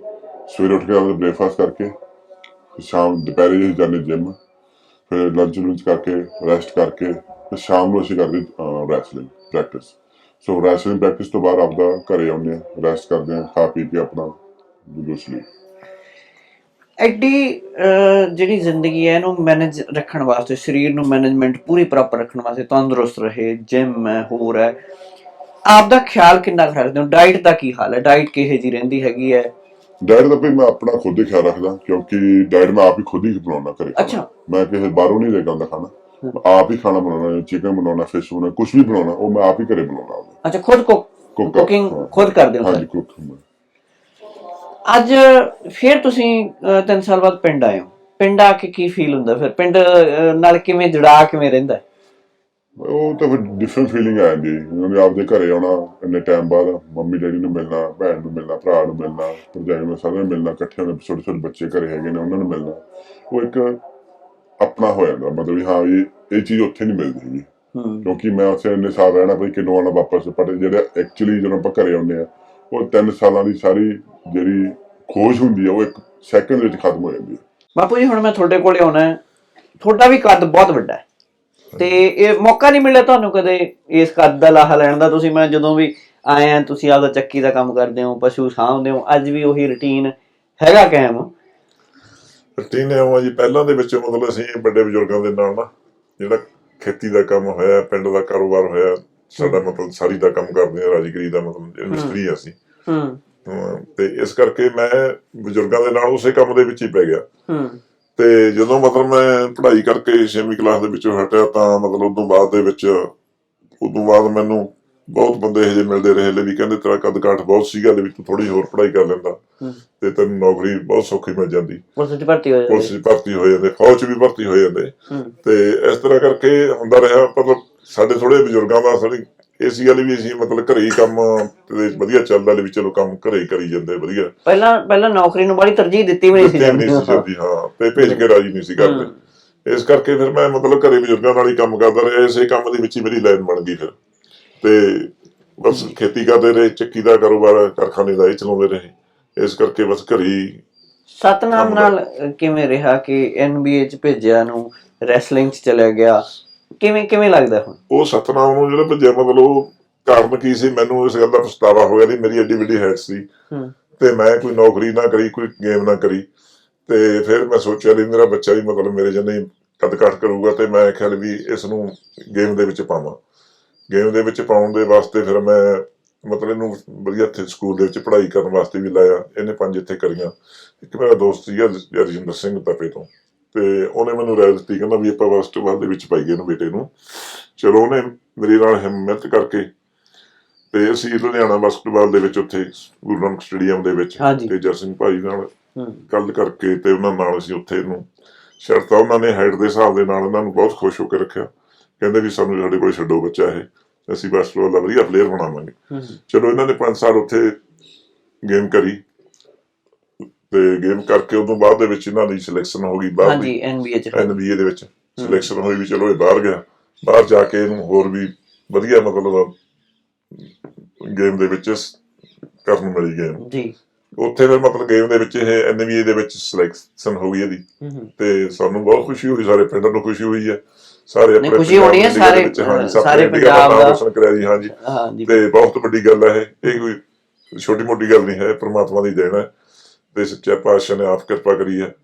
ਸਵੇਰੇ ਉੱਠ ਕੇ ਆਪਣਾ ਬ੍ਰੇਕਫਾਸਟ ਕਰਕੇ ਤੇ ਸ਼ਾਮ ਦੁਪਹਿਰੇ ਜੇ ਜਾਂਦੇ ਜਿਮ ਫਿਰ ਲੰਚ ਲੰਚ ਕਰਕੇ ਰੈਸਟ ਕਰਕੇ ਤੇ ਸ਼ਾਮ ਨੂੰ ਅਸੀਂ ਕਰਦੇ wrestling practice so wrestling practice ਤੋਂ ਬਾਅਦ ਆਪਦਾ ਘਰੇ ਆਉਂਦੇ ਰੈਸਟ ਕਰਦੇ ਆ ਖਾ ਪੀ ਕੇ ਆਪਣਾ ਦੂਸਰੀ ਐਡੀ ਜਿਹੜੀ ਜ਼ਿੰਦਗੀ ਹੈ ਇਹਨੂੰ ਮੈਨੇਜ ਰੱਖਣ ਵਾਸਤੇ, ਸਰੀਰ ਨੂੰ ਮੈਨੇਜਮੈਂਟ ਪੂਰੀ ਪ੍ਰੋਪਰ ਰੱਖਣ ਵਾਸਤੇ ਤੰਦਰੁਸਤ ਰਹੇ ਜਿਮ ਹੈ, ਹੋਰ ਹੈ ਆਪ ਦਾ ਖਿਆਲ ਕਿੰਨਾ ਕੁ ਰੱਖਦੇ ਹੋ? ਡਾਈਟ ਦਾ ਕੀ ਹਾਲ ਹੈ? ਡਾਈਟ ਕਿਹੇ ਜੀ ਰਹਿੰਦੀ ਹੈਗੀ ਹੈ? ਡਾਈਟ ਦਾ ਵੀ ਮੈਂ ਆਪਣਾ ਖੁਦ ਹੀ ਖਿਆਲ ਰੱਖਦਾ ਕਿਉਂਕਿ ਡਾਈਟ ਮੈਂ ਆਪ ਹੀ ਖੁਦ ਹੀ ਬਣਾਉਣਾ ਘਰੇ ਖਾਣਾ। ਅੱਛਾ। ਮੈਂ ਕਿਸੇ ਬਾਹਰੋਂ ਨਹੀਂ ਲੈ ਕੇ ਆਉਂਦਾ ਖਾਣਾ ਮੈਂ ਆਪ ਹੀ ਖਾਣਾ ਬਣਾਉਣਾ ਚਿਕਨ ਬਣਾਉਣਾ ਫਿਸ਼ ਬਣਾਉਣਾ ਕੁਝ ਵੀ ਬਣਾਉਣਾ ਉਹ ਮੈਂ ਆਪ ਹੀ ਘਰੇ ਬਣਾਉਣਾ ਆਪਦੇ। ਅੱਛਾ ਖੁਦ ਕੁਕ Cook- ਕੁਕਿੰਗ ਹਾਂ। ਖੁਦ ਕਰਦੇ ਹੋ ਹਾਂਜੀ ਸਰ ਕੁਕ ਅੱਜ ਫਿਰ ਤੁਸੀਂ 3 ਸਾਲ ਬਾਅਦ ਪਿੰਡ ਆਏ ਹੋ ਪਿੰਡ ਆ ਕੇ ਕੀ ਫੀਲ ਹੁੰਦਾ ਫਿਰ ਪਿੰਡ ਅਹ, ਨਾਲ ਕਿਵੇਂ ਜੁੜਾ ਕਿਵੇਂ ਰਹਿੰਦਾ ਹੈ? ਉਹ ਤਾਂ ਫਿਰ ਡਿਫਰੈਂਟ ਫੀਲਿੰਗ ਆ ਜਾਂਦੀ ਉਹਨਾਂ ਨੇ ਆਪਦੇ ਘਰੇ ਆਉਣਾ ਇੰਨੇ ਟਾਈਮ ਬਾਅਦ ਮੰਮੀ ਡੈਡੀ ਨੂੰ ਮਿਲਣਾ ਭੈਣ ਨੂੰ ਮਿਲਣਾ ਭਰਾ ਨੂੰ ਮਿਲਣਾ ਭਰਜਾਈ ਨੂੰ ਸਾਰਿਆਂ ਨੂੰ ਮਿਲਣਾ ਇਕੱਠੇ ਹੋਣੇ ਛੋਟੇ ਛੋਟੇ ਬੱਚੇ ਘਰੇ ਹੈਗੇ ਨੇ ਉਹਨਾਂ ਨੂੰ ਮਿਲਣਾ। ਉਹ ਇੱਕ ਆਪਣਾ ਹੋ ਜਾਂਦਾ ਮਤਲਬ ਵੀ ਹਾਂ ਵੀ ਇਹ ਚੀਜ਼ ਉੱਥੇ ਨਹੀਂ ਮਿਲਦੀ ਹੈਗੀ। ਕਿਉਂਕਿ ਮੈਂ ਉੱਥੇ ਇੰਨੇ ਸਾਲ ਰਹਿਣਾ ਬਈ ਕਿਦੋਂ ਆਉਣਾ ਵਾਪਸ? ਪਰ ਜਿਹੜੇ ਐਕਚੁਅਲੀ ਜਦੋਂ ਆਪਾਂ ਘਰੇ ਆਉਂਦੇ ਆ ਉਹ ਤਿੰਨ ਸਾਲਾਂ ਦੀ ਸਾਰੀ ਜਿਹੜੀ ਖੋਜ ਹੁੰਦੀ ਆ ਉਹ ਇੱਕ ਸੈਕਿੰਡ ਵਿੱਚ ਖਤਮ ਹੋ ਜਾਂਦੀ ਹੈ। ਬਾਪੂ ਜੀ ਹੁਣ ਮੈਂ ਤੁਹਾਡੇ ਕੋਲੇ ਆਉਣਾ ਹੈ। ਤੁਹਾਡਾ ਵੀ ਕੱਦ ਬਹੁਤ ਵੱਡਾ ਹੈ। ਤੇ ਇਹ ਮੌਕਾ ਨਹੀਂ ਮਿਲਿਆ ਤੁਹਾਨੂੰ ਕਦੇ ਇਸ ਕੱਦ ਦਾ ਲਾਹਾ ਲੈਣ ਦਾ? ਤੁਸੀਂ ਮੈਂ ਜਦੋਂ ਵੀ ਆਏ ਆ ਤੁਸੀਂ ਆਪਦਾ ਚੱਕੀ ਦਾ ਕੰਮ ਕਰਦੇ ਹੋ ਪਸ਼ੂ ਸਾਂਭਦੇ ਹੋ ਅੱਜ ਵੀ ਉਹੀ ਰੁਟੀਨ ਹੈਗਾ ਕਾਇਮ? ਰੁਟੀਨ ਹੈ ਉਹ ਜੀ ਪਹਿਲਾਂ ਦੇ ਵਿੱਚ ਮਤਲਬ ਅਸੀਂ ਵੱਡੇ ਬਜ਼ੁਰਗਾਂ ਦੇ ਨਾਲ ਨਾ ਜਿਹੜਾ ਖੇਤੀ ਦਾ ਕੰਮ ਹੋਇਆ ਪਿੰਡ ਦਾ ਕਾਰੋਬਾਰ ਹੋਇਆ ਸਾਡਾ ਮਤਲਬ ਸਾਰੀ ਦਾ ਕੰਮ ਕਰਦੇ ਆ ਰਾਜਗਰੀ ਦਾ ਮਤਲਬ ਮਿਸਤਰੀ ਆ ਅਸੀਂ। ਹੂੰ। ਹਾਂ, ਤੇ ਇਸ ਕਰਕੇ ਮੈਂ ਬਜ਼ੁਰਗਾਂ ਦੇ ਨਾਲ ਉਸੇ ਕੰਮ ਦੇ ਵਿੱਚ ਹੀ ਪੈ ਗਿਆ। ਹੂੰ। ਤੇ ਜਦੋਂ ਮਤਲਬ ਮੈਂ ਪੜ੍ਹਾਈ ਕਰਕੇ 6ਵੀਂ ਕਲਾਸ ਦੇ ਵਿੱਚੋਂ ਹਟਿਆ ਤਾਂ ਮਤਲਬ ਉਦੋਂ ਬਾਅਦ ਦੇ ਵਿੱਚ ਉਦੋਂ ਬਾਅਦ ਮੈਨੂੰ ਬਹੁਤ ਬੰਦੇ ਇਹੋ ਜਿਹੇ ਮਿਲਦੇ ਰਹੇ ਲੈ ਵੀ ਕਹਿੰਦੇ ਤੇਰਾ ਕੱਦ ਕਾਠ ਬਹੁਤ ਸੀਗਾ ਲੈ ਵੀ ਤੂੰ ਥੋੜੀ ਹੋਰ ਪੜ੍ਹਾਈ ਕਰ ਲੈਂਦਾ। ਤੇ ਤੈਨੂੰ ਨੌਕਰੀ ਬਹੁਤ ਸੌਖੀ ਮਿਲ ਜਾਂਦੀ। ਪੁਲਿਸ ਚ ਭਰਤੀ ਹੋ ਪੁਲਿਸ ਜਾਂਦੇ 'ਚ ਭਰਤੀ ਹੋ ਜਾਂਦੇ ਫੌਜ ਵੀ ਭਰਤੀ ਹੋ ਜਾਂਦੇ। ਤੇ ਇਸ ਤਰ੍ਹਾਂ ਕਰਕੇ ਹੁੰਦਾ ਰਿਹਾ ਮਤਲਬ ਸਾਡੇ ਥੋੜੇ ਬਜ਼ੁਰਗਾਂ ਦਾ ਸਾਡੀ ਇਸ ਗੱਲ ਵੀ ਅਸੀਂ ਮਤਲਬ ਘਰੇ ਹੀ ਕੰਮ ਤੇ ਵਧੀਆ ਚੱਲਦਾ ਲਈ ਵੀ ਚਲੋ ਕੰਮ ਘਰੇ ਹੀ ਕਰੀ ਜਾਂਦੇ ਵਧੀਆ। ਪਹਿਲਾਂ ਪਹਿਲਾਂ ਨੌਕਰੀ ਨੂੰ ਬੜੀ ਤਰਜੀਹ ਦਿੱਤੀ ਵੀ ਨਹੀਂ ਸੀ ਤੇ ਨਹੀਂ ਸੀ ਜਾਂਦੀ ਹਾਂ ਤੇ ਭੇਜ ਕੇ ਰਾਜੀ ਨਹੀਂ ਸੀ ਕਰਦੇ। ਇਸ ਕਰਕੇ ਫਿਰ ਮੈਂ ਮਤਲਬ ਘਰੇ ਬਜ਼ੁਰਗਾਂ ਨਾਲ ਹੀ ਕੰਮ ਕਰਦਾ ਰਿਹਾ ਇਸੇ ਕੰਮ ਦੇ ਵਿੱਚ ਹੀ ਮੇਰੀ ਲਾਈਨ ਬਣ ਗਈ ਫਿਰ। ਤੇ ਬਸ ਖੇਤੀ ਕਰਦੇ ਰਹੇ ਚੱਕੀ ਦਾ ਕਾਰੋਬਾਰ ਕਾਰਖਾਨੇ ਦਾ ਇਹ ਚਲਾਉਂਦੇ ਰਹੇ। ਇਸ ਕਰਕੇ ਬਸ ਘਰੇ ਹੀ ਸਤਨਾਮ ਨਾਲ ਕਿਵੇਂ ਰਿਹਾ ਕਿ ਐਨਬੀਏ ਚ ਭੇਜਿਆ ਨੂੰ ਰੈਸਲਿੰਗ ਚ ਚਲਾ ਗਿਆ? ਕਿਵੇਂ ਕਿਵੇਂ ਲੱਗਦਾ ਹੁਣ? ਉਹ ਸਤਨਾਮ ਨੂੰ ਜਿਹੜਾ ਭੇਜਿਆ ਮਤਲਬ ਉਹ ਕਾਰਨ ਕੀ ਸੀ? ਮੈਨੂੰ ਇਸ ਗੱਲ ਦਾ ਪਛਤਾਵਾ ਹੋਇਆ ਨਹੀਂ। ਮੇਰੀ ਐਡੀ ਵੱਡੀ ਹੈਡ ਸੀ। ਹੂੰ। ਤੇ ਮੈਂ ਕੋਈ ਨੌਕਰੀ ਨਾ ਕਰੀ ਕੋਈ ਗੇਮ ਨਾ ਕਰੀ। ਤੇ ਫਿਰ ਮੈਂ ਸੋਚਿਆ ਵੀ ਮੇਰਾ ਬੱਚਾ ਵੀ ਮਤਲਬ ਮੇਰੇ ਜਿੰਨੇ ਹੀ ਕੱਦ ਕੱਟ ਕਰੂਗਾ ਤੇ ਮੈਂ ਖਿਆਲ ਵੀ ਇਸ ਨੂੰ ਗੇਮ ਦੇ ਵਿੱਚ ਪਾਵਾਂ। ਗੇਮ ਦੇ ਵਿੱਚ ਪਾਉਣ ਦੇ ਵਾਸਤੇ ਫਿਰ ਮੈਂ ਮਤਲਬ ਇਹਨੂੰ ਵਧੀਆ ਇੱਥੇ ਸਕੂਲ ਦੇ ਵਿੱਚ ਪੜ੍ਹਾਈ ਕਰਨ ਵਾਸਤੇ ਵੀ ਲਾਇਆ। ਇਹਨੇ ਪੰਜ ਇੱਥੇ ਕਰੀਆਂ। ਇੱਕ ਮੇਰਾ ਦੋਸਤ ਸੀਗਾ ਰਜਿੰਦਰ ਸਿੰਘ ਤਪੇ ਤੋਂ। ਤੇ ਉਹਨੇ ਮੈਨੂੰ ਰਾਏ ਦਿੱਤੀ ਕਹਿੰਦਾ ਵੀ ਆਪਾਂ ਬਾਸਕਟਬਾਲ ਦੇ ਵਿੱਚ ਪਾਈਏ ਇਹਨੂੰ ਬੇਟੇ ਨੂੰ। ਚਲੋ ਉਹਨੇ ਮੇਰੀ ਨਾਲ ਹਿੰਮਤ ਕਰਕੇ ਤੇ ਅਸੀਂ ਲੁਧਿਆਣਾ ਬਾਸਕਟਬਾਲ ਦੇ ਵਿੱਚ ਉੱਥੇ ਗੁਰੂ ਨਾਨਕ ਸਟੇਡੀਅਮ ਦੇ ਵਿੱਚ ਹਾਂਜੀ। ਤੇਜਰ ਸਿੰਘ ਭਾਈ ਨਾਲ ਗੱਲ ਕਰਕੇ ਤੇ ਉਹਨਾਂ ਨਾਲ ਅਸੀਂ ਉੱਥੇ ਇਹਨੂੰ ਸ਼ਰਤਾਂ ਉਹਨਾਂ ਨੇ ਹਾਈਟ ਦੇ ਹਿਸਾਬ ਦੇ ਨਾਲ ਇਹਨਾਂ ਨੂੰ ਬਹੁਤ ਖੁਸ਼ ਹੋ ਕੇ ਰੱਖਿਆ। ਕਹਿੰਦੇ ਵੀ ਸਾਨੂੰ ਸਾਡੇ ਕੋਲ ਛੱਡੋ ਬੱਚਾ ਇਹ ਅਸੀਂ ਬਾਸਕਟਬਾਲ ਦਾ ਵਧੀਆ ਪਲੇਅਰ ਬਣਾਵਾਂਗੇ। ਚਲੋ ਇਹਨਾਂ ਨੇ 5 ਸਾਲ ਉੱਥੇ ਗੇਮ ਕਰੀ। ਤੇ ਗੇਮ ਕਰਕੇ ਉਦੋਂ ਬਾਅਦ ਦੇ ਵਿੱਚ ਇਹਨਾਂ ਦੀ ਸਿਲੈਕਸ਼ਨ ਹੋ ਗਈ ਬਾਹਰ ਹਾਂਜੀ ਐਨਬੀਏ ਚ। ਐਨਬੀਏ ਦੇ ਵਿੱਚ ਸਿਲੈਕਸ਼ਨ ਹੋਈ ਵੀ ਚਲੋ ਇਹ ਬਾਹਰ ਗਿਆ। ਬਾਹਰ ਜਾ ਕੇ ਇਹਨੂੰ ਹੋਰ ਵੀ ਵਧੀਆ ਮਤਲਬ ਗੇਮ ਦੇ ਵਿੱਚ ਕਰਨ ਮਿਲੀ ਗੇਮ ਜੀ। ਉੱਥੇ ਫਿਰ ਮਤਲਬ ਗੇਮ ਦੇ ਵਿੱਚ ਇਹ ਐਨਬੀਏ ਦੇ ਵਿੱਚ ਸਿਲੈਕਸ਼ਨ ਹੋ ਗਈ ਇਹਦੀ। ਤੇ ਸਾਨੂੰ ਬਹੁਤ ਖੁਸ਼ੀ ਹੋਈ ਸਾਰੇ ਪਿੰਡ ਨੂੰ ਖੁਸ਼ੀ ਹੋਈ ਹੈ। ਸਾਰੇ ਨਹੀਂ, ਖੁਸ਼ੀ ਹੋਣੀ ਹੈ, ਸਾਰੇ- ਸਾਰੇ ਪੰਜਾਬ ਦਾ। ਰੋਸ਼ਨ ਕਰਿਆ ਜੀ ਹਾਂਜੀ। ਹਾਂਜੀ। ਤੇ ਬਹੁਤ ਵੱਡੀ ਗੱਲ ਹੈ ਇਹ। ਇਹ ਕੋਈ ਛੋਟੀ ਮੋਟੀ ਗੱਲ ਨਹੀਂ ਹੈ ਪ੍ਰਮਾਤਮਾ ਦੀ ਦੇਣ ਹੈ। ਤੇ ਸੱਚਾ ਪਾਤਸ਼ਾਹ ਨੇ ਆਪ ਕਿਰਪਾ ਕਰੀ ਹੈ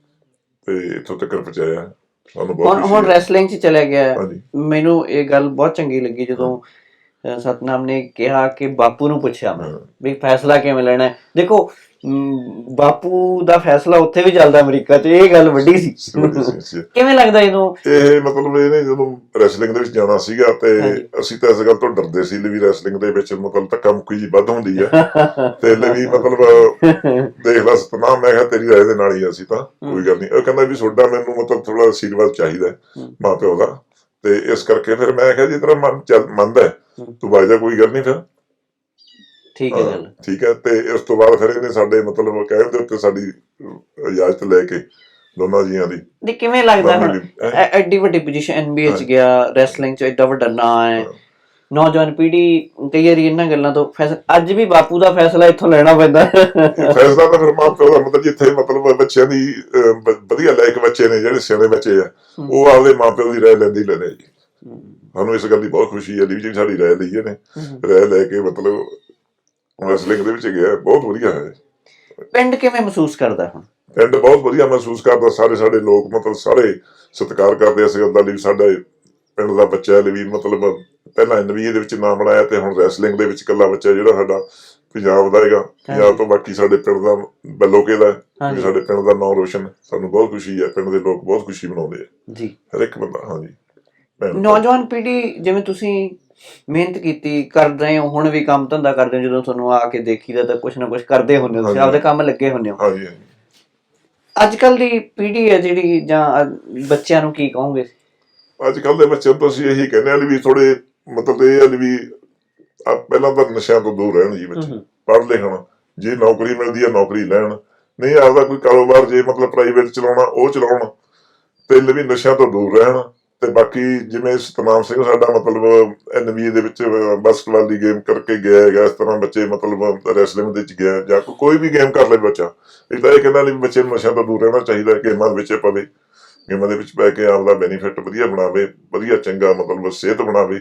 ਤੇ ਇੱਥੋਂ ਤੱਕ ਪਹੁੰਚਾਇਆ ਹੈ। ਸਾਨੂੰ ਬਹੁਤ ਹੁਣ ਹੁਣ ਰੈਸਲਿੰਗ ਚ ਚਲਾ ਗਿਆ ਮੈਨੂੰ ਇਹ ਗੱਲ ਬਹੁਤ ਚੰਗੀ ਲੱਗੀ ਜਦੋਂ ਸਤਨਾਮ ਨੇ ਕਿਹਾ ਕਿ ਬਾਪੂ ਨੂੰ ਪੁੱਛਿਆ ਮੈਂ। ਵੀ ਫੈਸਲਾ ਕਿਵੇਂ ਲੈਣਾ ਹੈ ਦੇਖੋ ਬਾਪੂ ਦਾ ਫੈਸਲਾ ਉੱਥੇ ਵੀ ਚੱਲਦਾ ਅਮਰੀਕਾ 'ਚ ਇਹ ਗੱਲ ਵੱਡੀ ਸੀ। ਕਿਵੇਂ ਲੱਗਦਾ ਜਦੋਂ ਇਹ ਮਤਲਬ ਇਹਨੇ ਜਦੋਂ ਰੈਸਲਿੰਗ ਦੇ ਵਿੱਚ ਜਾਣਾ ਸੀਗਾ ਤੇ। ਅਸੀਂ ਤਾਂ ਇਸ ਗੱਲ ਤੋਂ ਡਰਦੇ ਸੀ ਵੀ ਰੈਸਲਿੰਗ ਦੇ ਵਿੱਚ ਮਤਲਬ ਧੱਕਾ ਮੁੱਕੀ ਜੀ ਵੱਧ ਹੁੰਦੀ ਹੈ ਤੇ ਲੈ ਵੀ ਮਤਲਬ ਦੇਖ ਲੈ ਸਤਨਾਮ ਮੈਂ ਕਿਹਾ ਤੇਰੀ ਰਾਏ ਦੇ ਨਾਲ ਹੀ ਅਸੀਂ ਤਾਂ ਕੋਈ ਗੱਲ ਨਹੀਂ ਉਹ ਕਹਿੰਦਾ ਵੀ ਤੁਹਾਡਾ ਮੈਨੂੰ ਮਤਲਬ ਥੋੜਾ ਆਸ਼ੀਰਵਾਦ ਚਾਹੀਦਾ ਹੈ, ਹੂੰ। ਮਾਂ ਪਿਓ ਦਾ ਤੇ ਇਸ ਕਰਕੇ ਫਿਰ ਮੈਂ ਕਿਹਾ ਜੀ ਤੇਰਾ ਮਨ ਚੱਲ ਮੰਨਦਾ ਹੈ, ਤੂੰ ਬਾਜਾ ਕੋਈ ਗੱਲ ਨਹੀਂ ਫਿਰ। ਠੀਕ ਹੈ ਗੱਲ। ਠੀਕ ਹੈ ਤੇ ਇਸ ਤੋਂ ਬਾਅਦ ਫਿਰ ਇਹਨੇ ਸਾਡੇ ਮਤਲਬ ਕਹਿਣ ਦੇ ਉੱਤੇ ਸਾਡੀ ਇਜਾਜ਼ਤ ਲੈ ਕੇ ਦੋਨਾਂ ਜੀਆਂ ਦੀ। ਨਹੀਂ ਕਿਵੇਂ ਲੱਗਦਾ ਹੁਣ? ਦੀ, ਐਡੀ ਵੱਡੀ ਪੋਜੀਸ਼ਨ ਐਨਬੀਏ 'ਚ। ਗਿਆ ਰੈਸਲਿੰਗ 'ਚ ਐਡਾ ਵੱਡਾ ਨਾਂ ਹੈ। ਨੌਜਵਾਨ ਪੀੜ੍ਹੀ ਕਈ ਵਾਰੀ ਇਹਨਾਂ ਗੱਲਾਂ ਤੋਂ ਫੈਸਲਾ ਅੱਜ ਵੀ ਬਾਪੂ ਦਾ ਫੈਸਲਾ ਇੱਥੋਂ ਲੈਣਾ ਪੈਂਦਾ। ਫੈਸਲਾ ਤਾਂ ਫਿਰ ਮਾਂ ਪਿਓ ਦਾ ਮਤਲਬ ਜਿੱਥੇ ਮਤਲਬ ਬੱਚਿਆਂ ਦੀ ਵਧੀਆ ਲਾਇਕ ਬੱਚੇ ਨੇ ਜਿਹੜੇ ਸਿਆਣੇ ਬੱਚੇ ਆ ਉਹ ਆਪਦੇ ਮਾਂ ਪਿਓ ਦੀ ਰਾਏ ਲੈਂਦੇ ਲੈਂਦੇ ਜੀ। ਸਾਨੂੰ ਇਸ ਗੱਲ ਦੀ ਬਹੁਤ ਖੁਸ਼ੀ ਹੈ ਵੀ ਜਿਹੜੀ ਸਾਡੀ ਰਾਏ ਲਈ ਇਹਨੇ ਰਾਏ ਲੈ ਕੇ ਮਤਲਬ ਰੈਸਲਿੰਗ ਦੇ ਵਿੱਚ ਗਿਆ ਬਹੁਤ ਵਧੀਆ ਹੈ ਪਿੰਡ ਕਿਵੇਂ ਮਹਿਸੂਸ ਕਰਦਾ ਹੁਣ ਪਿੰਡ ਬਹੁਤ ਵਧੀਆ ਮਹਿਸੂਸ ਕਰਦਾ ਸਾਰੇ ਸਾਡੇ ਲੋਕ ਮਤਲਬ ਸਾਰੇ ਸਤਿਕਾਰ ਕਰਦੇ ਆ ਇਸ ਗੱਲ ਦਾ ਵੀ ਸਾਡੇ ਪਿੰਡ ਦਾ ਬੱਚਾ ਹੈ ਵੀ ਮਤਲਬ ਪਹਿਲਾਂ ਐਨਬੀਏ ਦੇ ਵਿੱਚ ਨਾਮ ਬਣਾਇਆ ਤੇ ਹੁਣ ਰੈਸਲਿੰਗ ਦੇ ਵਿੱਚ ਇਕੱਲਾ ਬੱਚਾ ਜਿਹੜਾ ਸਾਡਾ ਪੰਜਾਬ ਦਾ ਹੈਗਾ ਪੰਜਾਬ ਤੋਂ ਬਾਕੀ ਸਾਡੇ ਪਿੰਡ ਦਾ ਬੱਲੋਕੇ ਦਾ। ਸਾਡੇ ਪਿੰਡ ਦਾ ਨਾਮ ਰੋਸ਼ਨ। ਸਾਨੂੰ ਬਹੁਤ ਖੁਸ਼ੀ ਹੈ ਪਿੰਡ ਦੇ ਲੋਕ ਬਹੁਤ ਖੁਸ਼ੀ ਮਨਾਉਂਦੇ ਆ ਜੀ ਹਰ ਇੱਕ ਬੰਦਾ ਹਾਂਜੀ। ਨੌਜਵਾਨ ਪੀੜ੍ਹੀ ਜਿਵੇਂ ਤੁਸੀਂ ਮਿਹਨਤ ਕੀਤੀ ਕਰ ਰਹੇ ਹੋ ਹੁਣ ਵੀ ਕੰਮ ਧੰਦਾ ਕਰਦੇ ਹੋ ਜਦੋਂ ਤੁਹਾਨੂੰ ਆ ਕੇ ਦੇਖੀਦਾ ਤਾਂ ਕੁਝ ਨਾ ਕੁਝ ਕਰਦੇ ਹੁੰਦੇ ਹੋ ਤੁਸੀਂ। ਆਪਦੇ ਕੰਮ ਲੱਗੇ ਹੁੰਦੇ ਹੋ। ਹਾਂਜੀ ਹਾਂਜੀ। ਅੱਜ ਕੱਲ ਦੀ ਪੀੜ੍ਹੀ ਹੈ ਜਿਹੜੀ ਜਾਂ ਬੱਚਿਆਂ ਨੂੰ ਕੀ ਕਹੋਗੇ? ਅੱਜ ਕੱਲ ਦੇ ਬੱਚਿਆਂ ਤੋਂ ਅਸੀਂ ਇਹੀ ਕਹਿੰਦੇ ਹਾਂ ਵੀ ਥੋੜੇ ਮਤਲਬ ਇਹ ਆ ਵੀ ਆ ਪਹਿਲਾਂ ਤਾਂ ਨਸ਼ਿਆਂ ਤੋਂ ਦੂਰ ਰਹਿਣ ਜੀ ਬੱਚੇ। ਪੜ੍ਹ ਲਿਖਣ ਜੇ ਨੌਕਰੀ ਮਿਲਦੀ ਹੈ ਨੌਕਰੀ ਲੈਣ। ਨਹੀਂ ਆਪਦਾ ਕੋਈ ਕਾਰੋਬਾਰ ਜੇ ਮਤਲਬ ਪ੍ਰਾਈਵੇਟ ਚਲਾਉਣਾ ਉਹ ਚਲਾਉਣ। ਤੇ ਵੀ ਨਸ਼ਿਆਂ ਤੋਂ ਦੂਰ ਰਹਿਣ। ਤੇ ਬਾਕੀ ਜਿਵੇਂ ਸਤਨਾਮ ਸਿੰਘ ਸਾਡਾ ਮਤਲਬ ਐਨਬੀਏ ਦੇ ਵਿੱਚ ਬਾਸਕਟਬਾਲ ਦੀ ਗੇਮ ਕਰਕੇ ਗਿਆ ਹੈਗਾ, ਇਸ ਤਰ੍ਹਾਂ ਬੱਚੇ ਮਤਲਬ ਰੈਸਲਿੰਗ ਦੇ ਵਿੱਚ ਗਿਆ ਜਾਂ ਕੋਈ ਵੀ ਗੇਮ ਕਰ ਲੇ ਬੱਚਾ। ਇਹ ਤਾਂ ਇਹ ਕਹਿੰਦਾ ਨਹੀਂ ਬੱਚੇ ਨੂੰ ਨਸ਼ਿਆਂ ਤੋਂ ਦੂਰ ਰਹਿਣਾ ਚਾਹੀਦਾ ਹੈ ਗੇਮਾਂ ਦੇ ਵਿੱਚ ਪਵੇ। ਗੇਮਾਂ ਦੇ ਵਿੱਚ ਪੈ ਕੇ ਆਪਦਾ ਬੈਨੀਫਿਟ ਵਧੀਆ ਬਣਾਵੇ, ਵਧੀਆ ਚੰਗਾ ਮਤਲਬ ਸਿਹਤ ਬਣਾਵੇ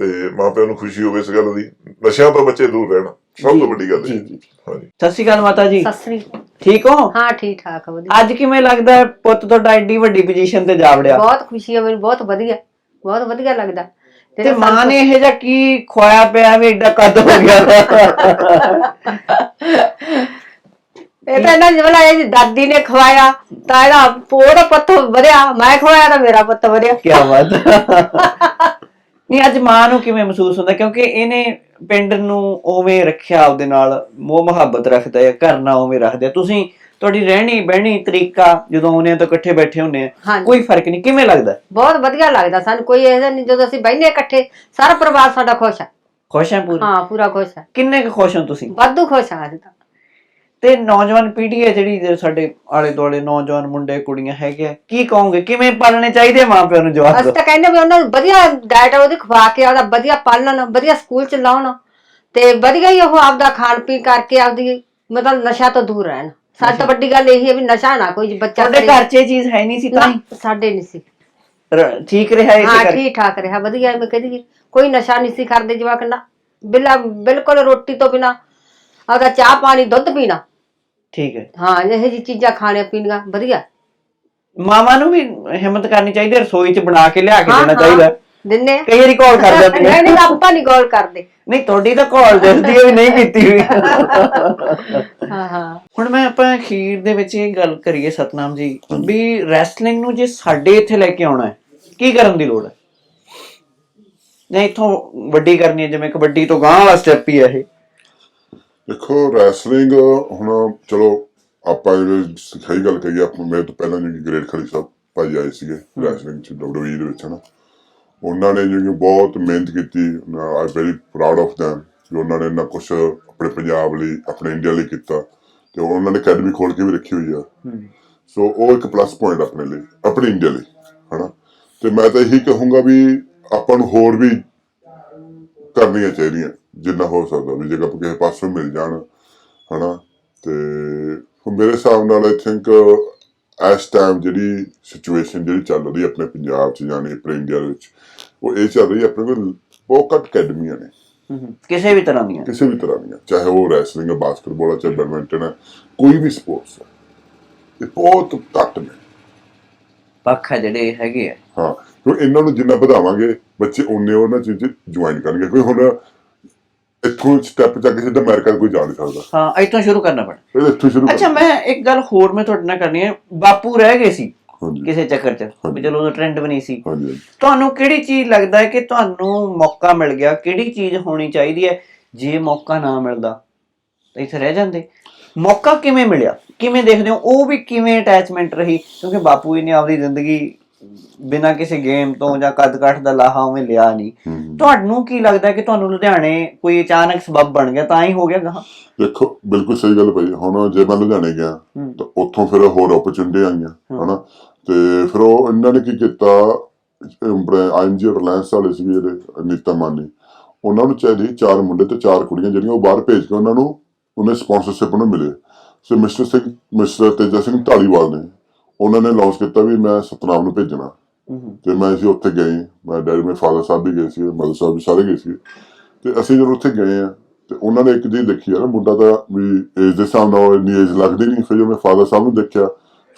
ਤੇ ਮਾਪਿਆਂ ਨੂੰ ਖੁਸ਼ੀ ਹੋਵੇ ਇਸ ਗੱਲ ਦੀ। ਨਸ਼ਿਆਂ ਤੋਂ ਬੱਚੇ ਦੂਰ ਰਹਿਣ। ਸਭ ਤੋਂ ਵੱਡੀ ਗੱਲ ਜੀ ਹੈ। ਜੀ ਜੀ। ਹਾਂਜੀ। ਸਤਿ ਸ਼੍ਰੀ ਅਕਾਲ ਮਾਤਾ ਜੀ। ਸਤਿ ਸ੍ਰੀ ਅਕਾਲ। ਠੀਕ ਹੋ? ਹਾਂ ਠੀਕ ਠਾਕ ਵਧੀਆ। ਅੱਜ ਕਿਵੇਂ ਲੱਗਦਾ ਹੈ ਪੁੱਤ ਤੁਹਾਡਾ ਐਡੀ ਵੱਡੀ ਪੋਜੀਸ਼ਨ ਤੇ ਜਾ ਵੜਿਆ? ਬਹੁਤ ਖੁਸ਼ੀ ਹੈ ਮੈਨੂੰ ਬਹੁਤ ਵਧੀਆ ਬਹੁਤ ਵਧੀਆ ਲੱਗਦਾ। ਤੇ ਤੇਰੇ ਮਾਂ ਨੇ ਇਹ ਜਿਹਾ ਕੀ ਖਵਾਇਆ ਪਿਆ ਵੀ ਐਡਾ ਕੱਦ ਹੋ ਗਿਆ? ਇਹ ਤਾਂ ਇਹਨਾਂ ਜਿਹੜਾ ਇਹ ਦਾਦੀ ਨੇ ਖਵਾਇਆ ਤਾਂ ਇਹਦਾ ਪੋੜਾ ਪੁੱਤ ਵਧਿਆ ਮੈਂ ਖਵਾਇਆ ਤਾਂ ਮੇਰਾ ਪੁੱਤ ਵਧਿਆ। ਕੀ ਬਾਤ। ਨਹੀਂ ਅੱਜ ਮਾਂ ਨੂੰ ਕਿਵੇਂ ਮਹਿਸੂਸ ਹੁੰਦਾ? ਕਿਉਂਕਿ ਇਹਨੇ ਪਿੰਡ ਨੂੰ ਉਵੇਂ ਰੱਖਿਆ ਉਹਦੇ ਨਾਲ ਮੋਹ ਮੁਹੱਬਤ ਰੱਖਦਾ ਹੈ ਘਰ ਨਾਲ ਉਵੇਂ ਰੱਖਦੇ। ਆ। ਤੁਸੀਂ ਤੁਹਾਡੀ ਰਹਿਣੀ ਬਹਿਣੀ ਤਰੀਕਾ ਜਦੋਂ ਆਉਂਦੇ ਆ ਤਾਂ ਇਕੱਠੇ ਬੈਠੇ ਹੁੰਦੇ ਆ ਹਾਂਜੀ। ਕੋਈ ਫ਼ਰਕ ਨਹੀਂ। ਕਿਵੇਂ ਲੱਗਦਾ? ਬਹੁਤ ਵਧੀਆ ਲੱਗਦਾ ਸਾਨੂੰ ਕੋਈ ਇਹਦਾ ਨਹੀਂ ਜਦੋਂ ਅਸੀਂ ਬੈਠੇ ਇਕੱਠੇ ਸਾਰਾ ਪਰਿਵਾਰ ਸਾਡਾ ਖੁਸ਼ ਹੈ ਖੁਸ਼ ਹੈ ਪੂਰੇ? ਹਾਂ ਪੂਰਾ ਖੁਸ਼ ਹੈ ਕਿੰਨੇ ਕੁ ਖੁਸ਼ ਹੋ ਤੁਸੀਂ? ਵਾਧੂ ਖੁਸ਼ ਹਾਂ ਅਸੀਂ ਤਾਂ। ਤੇ ਨੌਜਵਾਨ ਪੀੜ੍ਹੀ ਹੈ ਜਿਹੜੀ ਜੋ ਸਾਡੇ ਆਲੇ ਦੁਆਲੇ ਨੌਜਵਾਨ ਮੁੰਡੇ ਕੁੜੀਆਂ ਹੈਗੇ ਆ। ਕੀ ਕਹੋਗੇ? ਕਿਵੇਂ ਪਾਲਣੇ ਚਾਹੀਦੇ ਮਾਂ ਪਿਓ ਨੂੰ ਜਵਾਬ? ਅਸੀਂ ਦਿਓ ਤਾਂ ਕਹਿੰਦੇ ਵੀ ਉਹਨਾਂ ਨੂੰ ਵਧੀਆ ਡਾਇਟ ਉਹਦੀ ਖਵਾ ਕੇ ਉਹਦਾ ਵਧੀਆ ਪਾਲਣ ਵਧੀਆ ਸਕੂਲ ਚ ਲਾਉਣ ਤੇ ਵਧੀਆ ਹੀ ਉਹ ਆਪਦਾ ਖਾਣ ਪੀਣ ਕਰਕੇ ਆਪਦੀ ਮਤਲਬ ਨਸ਼ਾ ਤੋਂ ਦੂਰ ਰਹਿਣ। ਸਭ ਤੋਂ ਵੱਡੀ ਗੱਲ ਇਹ ਹੈ ਵੀ ਨਸ਼ਾ ਨਾ ਕੋਈ ਬੱਚਾ ਤੁਹਾਡੇ ਕਰੇ। ਘਰ 'ਚ ਇਹ ਚੀਜ਼ ਹੈ ਨਹੀਂ ਸੀ ਤਾਂ ਨਾ, ਸਾਡੇ ਨਹੀਂ ਸੀ। ਰ- ਠੀਕ ਰਿਹਾ ਇਹ ਹਾਂ ਠੀਕ ਠਾਕ ਰਿਹਾ ਵਧੀਆ ਮੈਂ ਕਹਿੰਦੀ ਕੋਈ ਨਸ਼ਾ ਨਹੀਂ ਸੀ ਕਰਦੇ ਜਵਾਕ ਨਾ। ਬਿਲਾ ਬਿਲਕੁਲ ਰੋਟੀ ਤੋਂ ਬਿਨਾ ਆਪਦਾ ਚਾਹ ਪਾਣੀ ਦੁੱਧ ਪੀਣਾ। ਠੀਕ ਹੈ। ਹਾਂ ਇਹ ਜੀ ਚੀਜ਼ਾਂ ਖਾਣੀਆਂ ਪੀਣੀਆਂ ਵਧੀਆ। ਮਾਵਾਂ ਨੂੰ ਵੀ ਹਿੰਮਤ ਕਰਨੀ ਚਾਹੀਦੀ ਹੈ, ਰਸੋਈ 'ਚ ਬਣਾ ਕੇ ਲਿਆ ਕੇ ਹਾਂ, ਦੇਣਾ ਹਾਂ, ਚਾਹੀਦਾ। ਦਿੰਨੇ ਆ। ਕਈ ਵਾਰੀ ਕਾਲ ਕਰ ਨਹੀਂ ਜਾਂਦੀਆਂ ਨਹੀਂ ਆਪਾਂ ਨਹੀਂ ਗੌਰ ਕਰਦੇ। ਨਹੀਂ ਤੁਹਾਡੀ ਤਾਂ ਕਾਲ ਦਿਸਦੀ ਹੈ ਵੀ ਨਹੀਂ ਕੀਤੀ ਹੋਈ। ਹਾਂ ਹਾਂ। ਹੁਣ ਮੈਂ ਆਪਾਂ ਅਖੀਰ ਦੇ ਵਿੱਚ ਇਹ ਗੱਲ ਕਰੀਏ ਸਤਨਾਮ ਜੀ ਵੀ ਰੈਸਲਿੰਗ ਨੂੰ ਜੇ ਸਾਡੇ ਇੱਥੇ ਲੈ ਕੇ ਆਉਣਾ ਹੈ ਕੀ ਕਰਨ ਦੀ ਲੋੜ ਹੈ? ਨਹੀਂ ਇਥੋਂ ਵੱਡੀ ਕਰਨੀ ਹੈ ਜਿਵੇਂ ਕਬੱਡੀ ਤੋਂ ਗਾਂਹ ਵਾਲਾ ਸਟੈਪ ਹੀ ਹੈ ਇਹ। ਦੇਖੋ ਰੈਸਲਿੰਗ ਹੁਣ ਚਲੋ ਆਪਾਂ ਇਹ ਸਹੀ ਗੱਲ ਕਹੀ ਆਪਾਂ ਮੇਰੇ ਤੋਂ ਪਹਿਲਾਂ ਜਿਹੜੀ ਗ੍ਰੇਟ ਖਲੀ ਸਾਹਿਬ ਭਾਈ ਆਏ ਸੀਗੇ ਰੈਸਲਿੰਗ ਚ WWE ਦੇ ਵਿੱਚ ਹਨਾ। ਉਹਨਾਂ ਨੇ ਜਿਹੜੀ ਬਹੁਤ ਮਿਹਨਤ ਕੀਤੀ I very proud of them ਕਿ ਉਹਨਾਂ ਨੇ ਇੰਨਾ ਕੁਝ ਆਪਣੇ ਪੰਜਾਬ ਲਈ ਆਪਣੇ ਇੰਡੀਆ ਲਈ ਕੀਤਾ ਤੇ ਉਹਨਾਂ ਨੇ ਅਕੈਡਮੀ ਖੋਲ ਕੇ ਵੀ ਰੱਖੀ ਹੋਈ ਆ। ਸੋ ਉਹ ਇੱਕ ਪਲੱਸ ਪੁਆਇੰਟ ਆਪਣੇ ਲਈ ਆਪਣੇ ਇੰਡੀਆ ਲਈ ਹਨਾ। ਤੇ ਮੈਂ ਤਾਂ ਇਹੀ ਕਹੂੰਗਾ ਵੀ ਆਪਾਂ ਨੂੰ ਹੋਰ ਵੀ ਕਰਨੀਆਂ ਚਾਹੀਦੀਆਂ। ਜਿੰਨਾ ਹੋ ਸਕਦਾ ਵੀ ਜੇ ਆਪਾਂ ਕਿਸੇ ਪਾਸੋਂ ਮਿਲ ਜਾਣ ਹਨਾ? ਤੇ ਮੇਰੇ ਹਿਸਾਬ ਨਾਲ ਆਈ ਥਿੰਕ ਇਸ ਟਾਈਮ ਜਿਹੜੀ ਸਿਚੁਏਸ਼ਨ ਜਿਹੜੀ ਚੱਲ ਰਹੀ ਆਪਣੇ ਪੰਜਾਬ 'ਚ ਜਾਨੀ ਆਪਣੇ ਇੰਡੀਆ ਵਿੱਚ ਉਹ ਇਹ ਚੱਲ ਰਹੀ ਆਪਣੇ ਕੋਲ ਬਹੁਤ ਘੱਟ ਅਕੈਡਮੀਆਂ ਨੇ। ਕਿਸੇ ਵੀ ਤਰ੍ਹਾਂ ਦੀਆਂ। ਕਿਸੇ ਵੀ ਤਰ੍ਹਾਂ ਦੀਆਂ ਚਾਹੇ ਉਹ ਰੈਸਲਿੰਗ ਹੈ ਬਾਸਕਟਬਾਲ ਹੈ ਚਾਹੇ ਬੈਡਮਿੰਟਨ ਹੈ ਕੋਈ ਵੀ ਸਪੋਰਟਸ ਹੈ ਇਹ ਬਹੁਤ ਘੱਟ ਨੇ। ਪੱਖ ਜਿਹੜੇ ਹੈਗੇ ਆ। ਹਾਂ ਕਿਉਂ ਇਹਨਾਂ ਨੂੰ ਜਿੰਨਾ ਵਧਾਵਾਂਗੇ ਬੱਚੇ ਉਹਨੇ ਉਹਨਾਂ ਚੀਜ਼ ਜੁਆਇਨ ਕਰਨਗੇ। ਕੋਈ ਹੁਣ ਇੱਥੋਂ ਸਟੈਪ ਚੱਕ ਸਿੱਧਾ ਅਮਰੀਕਾ ਕੋਈ ਜਾ ਨਹੀਂ ਸਕਦਾ। ਹਾਂ ਇੱਥੋਂ ਸ਼ੁਰੂ ਕਰਨਾ ਪੈਣਾ। ਇਹ ਇੱਥੋਂ ਸ਼ੁਰੂ ਅੱਛਾ। ਮੈਂ ਇੱਕ ਗੱਲ ਹੋਰ ਮੈਂ ਤੁਹਾਡੇ ਨਾਲ ਕਰਨੀ ਹੈ। ਬਾਪੂ ਰਹਿ ਗਏ ਸੀ ਕਿਸੇ ਚੱਕਰ 'ਚ ਵੀ ਚਲੋ ਉਹ ਟ੍ਰੈਂਡ ਬਣੀ ਸੀ। ਤੁਹਾਨੂੰ ਕਿਹੜੀ ਚੀਜ਼ ਲੱਗਦਾ ਹੈ ਕਿ ਤੁਹਾਨੂੰ ਮੌਕਾ ਮਿਲ ਗਿਆ? ਕਿਹੜੀ ਚੀਜ਼ ਹੋਣੀ ਚਾਹੀਦੀ ਹੈ ਜੇ ਮੌਕਾ ਨਾ ਮਿਲਦਾ? ਤਾਂ ਇੱਥੇ ਰਹਿ ਜਾਂਦੇ। ਮੌਕਾ ਕਿਵੇਂ ਮਿਲਿਆ? ਕਿਵੇਂ ਦੇਖਦੇ ਹੋ? ਉਹ ਵੀ ਕਿਵੇਂ ਅਟੈਚਮੈਂਟ ਰਹੀ? ਕਿਉਂਕਿ ਬਾਪੂ ਜੀ ਨੇ ਆਪਦੀ ਜ਼ਿੰਦਗੀ ਬਿਨਾਂ ਕਿਸੇ ਗੇਮ ਤੋਂ ਜਾਂ ਕੱਦ ਕੱਠ ਦਾ ਲਾਹਾ ਉਵੇਂ ਲਿਆ ਨਹੀਂ। ਤੁਹਾਨੂੰ ਕੀ ਲੱਗਦਾ ਕਿ ਤੁਹਾਨੂੰ ਲੁਧਿਆਣੇ ਕੋਈ ਅਚਾਨਕ ਸਬਬ ਬਣ ਗਿਆ ਤਾਂ ਹੀ ਹੋ ਗਿਆ ਗਾਹਾਂ? ਦੇਖੋ ਬਿਲਕੁਲ ਸਹੀ ਗੱਲ ਭਾਈ ਹੁਣ ਜੇ ਮੈਂ ਲੁਧਿਆਣੇ ਗਿਆ। ਤਾਂ ਉੱਥੋਂ ਫਿਰ ਹੋਰ ਓਪਰਚੁਨਿਟੀ ਆਈਆਂ ਹਨਾ? ਤੇ ਫਿਰ ਉਹ ਇਹਨਾਂ ਨੇ ਕੀ ਕੀਤਾ ਆਈਐਮਜੀ ਰਿਲਾਇੰਸ ਵਾਲੇ ਸੀਗੇ ਜਿਹੜੇ ਨੀਤਾ ਮਾਨੀ ਉਹਨਾਂ ਨੂੰ ਚਾਹੀਦੀ ਚਾਰ ਮੁੰਡੇ ਤੇ ਚਾਰ ਕੁੜੀਆਂ ਜਿਹੜੀਆਂ ਉਹ ਬਾਹਰ ਭੇਜ ਕੇ ਉਹਨਾਂ ਨੂੰ ਉਹਨੇ ਸਪਾਂਸਰਸ਼ਿਪ ਨੂੰ ਮਿਲੇ। So mister Singh mister Teja Singh Dhaliwal ਨੇ ਉਹਨਾਂ ਨੇ ਲਾਂਚ ਕੀਤਾ ਵੀ ਮੈਂ ਸਤਨਾਮ ਨੂੰ ਭੇਜਣਾ। ਤੇ ਮੈਂ ਅਸੀਂ ਉੱਥੇ ਗਏ ਮੈਂ ਡੈਡੀ ਮੇਰੇ ਫਾਦਰ ਸਾਹਿਬ ਵੀ ਗਏ ਸੀ ਮਦਰ ਸਾਹਿਬ ਵੀ ਸਾਰੇ ਗਏ ਸੀ। ਤੇ ਅਸੀਂ ਜਦੋਂ ਉੱਥੇ ਗਏ ਆ ਤੇ ਉਹਨਾਂ ਨੇ ਇੱਕ ਚੀਜ਼ ਦੇਖੀ ਆ ਨਾ ਮੁੰਡਾ ਤਾਂ ਵੀ ਏਜ ਦੇ ਹਿਸਾਬ ਨਾਲ ਇੰਨੀ ਏਜ ਲੱਗਦੀ ਨਹੀਂ ਫਿਰ ਜਦੋਂ ਮੈਂ ਫਾਦਰ ਸਾਹਿਬ ਨੂੰ ਦੇਖਿਆ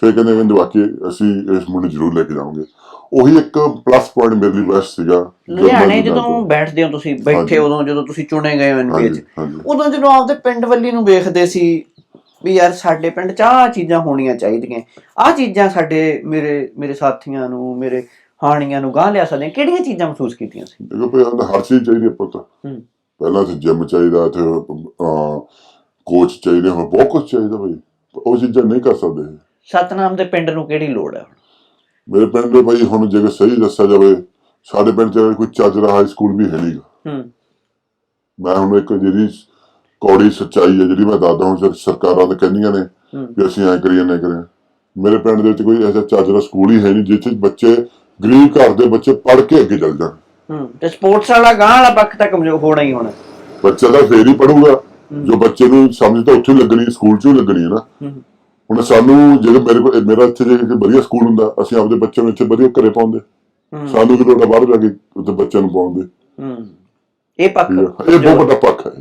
ਫਿਰ ਕਹਿੰਦੇ ਕਹਿੰਦੇ ਵਾਕਈ ਅਸੀਂ ਇਸ ਮੁੰਡੇ ਜ਼ਰੂਰ ਲੈ ਕੇ ਜਾਵਾਂਗੇ। ਉਹੀ ਇੱਕ ਪਲੱਸ ਪੁਆਇੰਟ ਮੇਰੇ ਲਈ ਬੈਸਟ ਸੀਗਾ ਲੁਧਿਆਣੇ ਜਦੋਂ ਬੈਠਦੇ ਹੋ ਤੁਸੀਂ ਬੈਠੇ। ਉਦੋਂ ਜਦੋਂ ਤੁਸੀਂ ਚੁਣੇ ਗਏ ਹੋ ਐਨਪੀਏ ਚ ਉਦੋਂ ਜਦੋਂ ਆਪਦੇ ਪਿੰਡ ਵੱਲੀ ਨੂੰ ਵੇਖਦੇ ਸੀ ਵੀ ਯਾਰ ਸਾਡੇ ਪਿੰਡ ਚ ਆਹ ਚੀਜ਼ਾਂ ਹੋਣੀਆਂ ਚਾਹੀਦੀਆਂ। ਆਹ ਚੀਜ਼ਾਂ ਸਾਡੇ ਮੇਰੇ ਮੇਰੇ ਸਾਥੀਆਂ ਨੂੰ ਮੇਰੇ ਹਾਣੀਆਂ ਨੂੰ ਗਾਹ ਲਿਆ ਸਕਦੀਆਂ ਕਿਹੜੀਆਂ ਚੀਜ਼ਾਂ ਮਹਿਸੂਸ ਕੀਤੀਆਂ ਸੀ? ਦੇਖੋ ਸਾਨੂੰ ਹਰ ਚੀਜ਼ ਚਾਹੀਦੀ ਹੈ ਪੁੱਤ। ਹੂੰ। ਪਹਿਲਾਂ ਤੇ ਜਿਮ ਚਾਹੀਦਾ ਤੇ ਕੋਚ ਚਾਹੀਦੇ ਹੋ ਬਹੁਤ ਕੁਝ ਚਾਹੀਦਾ ਭਾਈ ਉਹ ਚੀਜ਼ਾਂ ਨਹੀਂ ਕਰ ਸਕਦੇ। ਸਤਨਾਮ ਦੇ ਪਿੰਡ ਨੂੰ ਕਿਹੜੀ ਲੋੜ ਹੈ ਹੁਣ ਮੇਰੇ ਪਿੰਡ ਦੇ ਭਾਈ ਹੁਣ ਜੇ ਸਹੀ ਦੱਸਿਆ ਜਾਵੇ ਸਾਡੇ ਪਿੰਡ ਚ ਕੋਈ ਚੱਜ ਦਾ ਹਾਈ ਸਕੂਲ ਵੀ ਹੈ ਨਹੀਂਗਾ ਹੂੰ। ਮੈਂ ਹੁਣ ਇੱਕ ਜਿਹੜੀ ਕੌੜੀ ਸੱਚਾਈ ਹੈ ਜਿਹੜੀ ਮੈਂ ਦੱਸਦਾ ਹੁਣ ਸਰ- ਸਰਕਾਰਾਂ ਤਾਂ ਕਹਿੰਦੀਆਂ ਨੇ। ਵੀ ਅਸੀਂ ਐ ਕਰੀਏ ਨਾ ਕਰੀਏ। ਮੇਰੇ ਪਿੰਡ ਦੇ ਵਿੱਚ ਕੋਈ ਐਸਾ ਚੱਜ ਦਾ ਸਕੂਲ ਹੀ ਹੈ ਨਹੀਂ ਜਿੱਥੇ ਬੱਚੇ ਗਰੀਬ ਘਰ ਦੇ ਬੱਚੇ ਪੜ੍ਹ ਕੇ ਅੱਗੇ ਚੱਲ ਜਾਣ। ਹੂੰ ਤੇ ਸਪੋਰਟਸ ਵਾਲਾ ਗਾਹ ਵਾਲਾ ਪੱਖ ਤਾਂ ਕਮਜ਼ੋਰ ਹੋਣਾ ਹੀ ਹੋਣਾ। ਬੱਚਾ ਤਾਂ ਫੇਰ ਹੀ ਪੜੂਗਾ ਜੋ ਬੱਚੇ ਨੂੰ ਸਮਝ ਤਾਂ ਉੱਥੇ ਹੀ ਲੱਗਣੀ ਹੈ, ਸਕੂਲ 'ਚ ਹੀ ਲੱਗਣੀ ਹੈ ਨਾ। ਹੂੰ। ਹੁਣ ਸਾਨੂੰ ਜਿਹੜੇ ਮੇਰੇ ਕੋਲ ਮੇਰਾ ਇੱਥੇ ਜੇ ਇੱਕ ਵਧੀਆ ਸਕੂਲ ਹੁੰਦਾ ਅਸੀਂ ਆਪਦੇ ਬੱਚੇ ਨੂੰ ਇੱਥੇ ਵਧੀਆ ਘਰੇ ਪਾਉਂਦੇ। ਹੂੰ। ਸਾਨੂੰ ਕਿ ਲੋੜਾ ਬਾਹਰ ਜਾ ਕੇ ਉੱਥੇ ਬੱਚਿਆਂ ਨੂੰ ਪਾਉਂਦੇ। ਹੂੰ। ਇਹ ਪੱਖ ਠੀਕ ਹੈ। ਇਹ ਬਹੁਤ ਵੱਡਾ ਪੱਖ ਹੈ।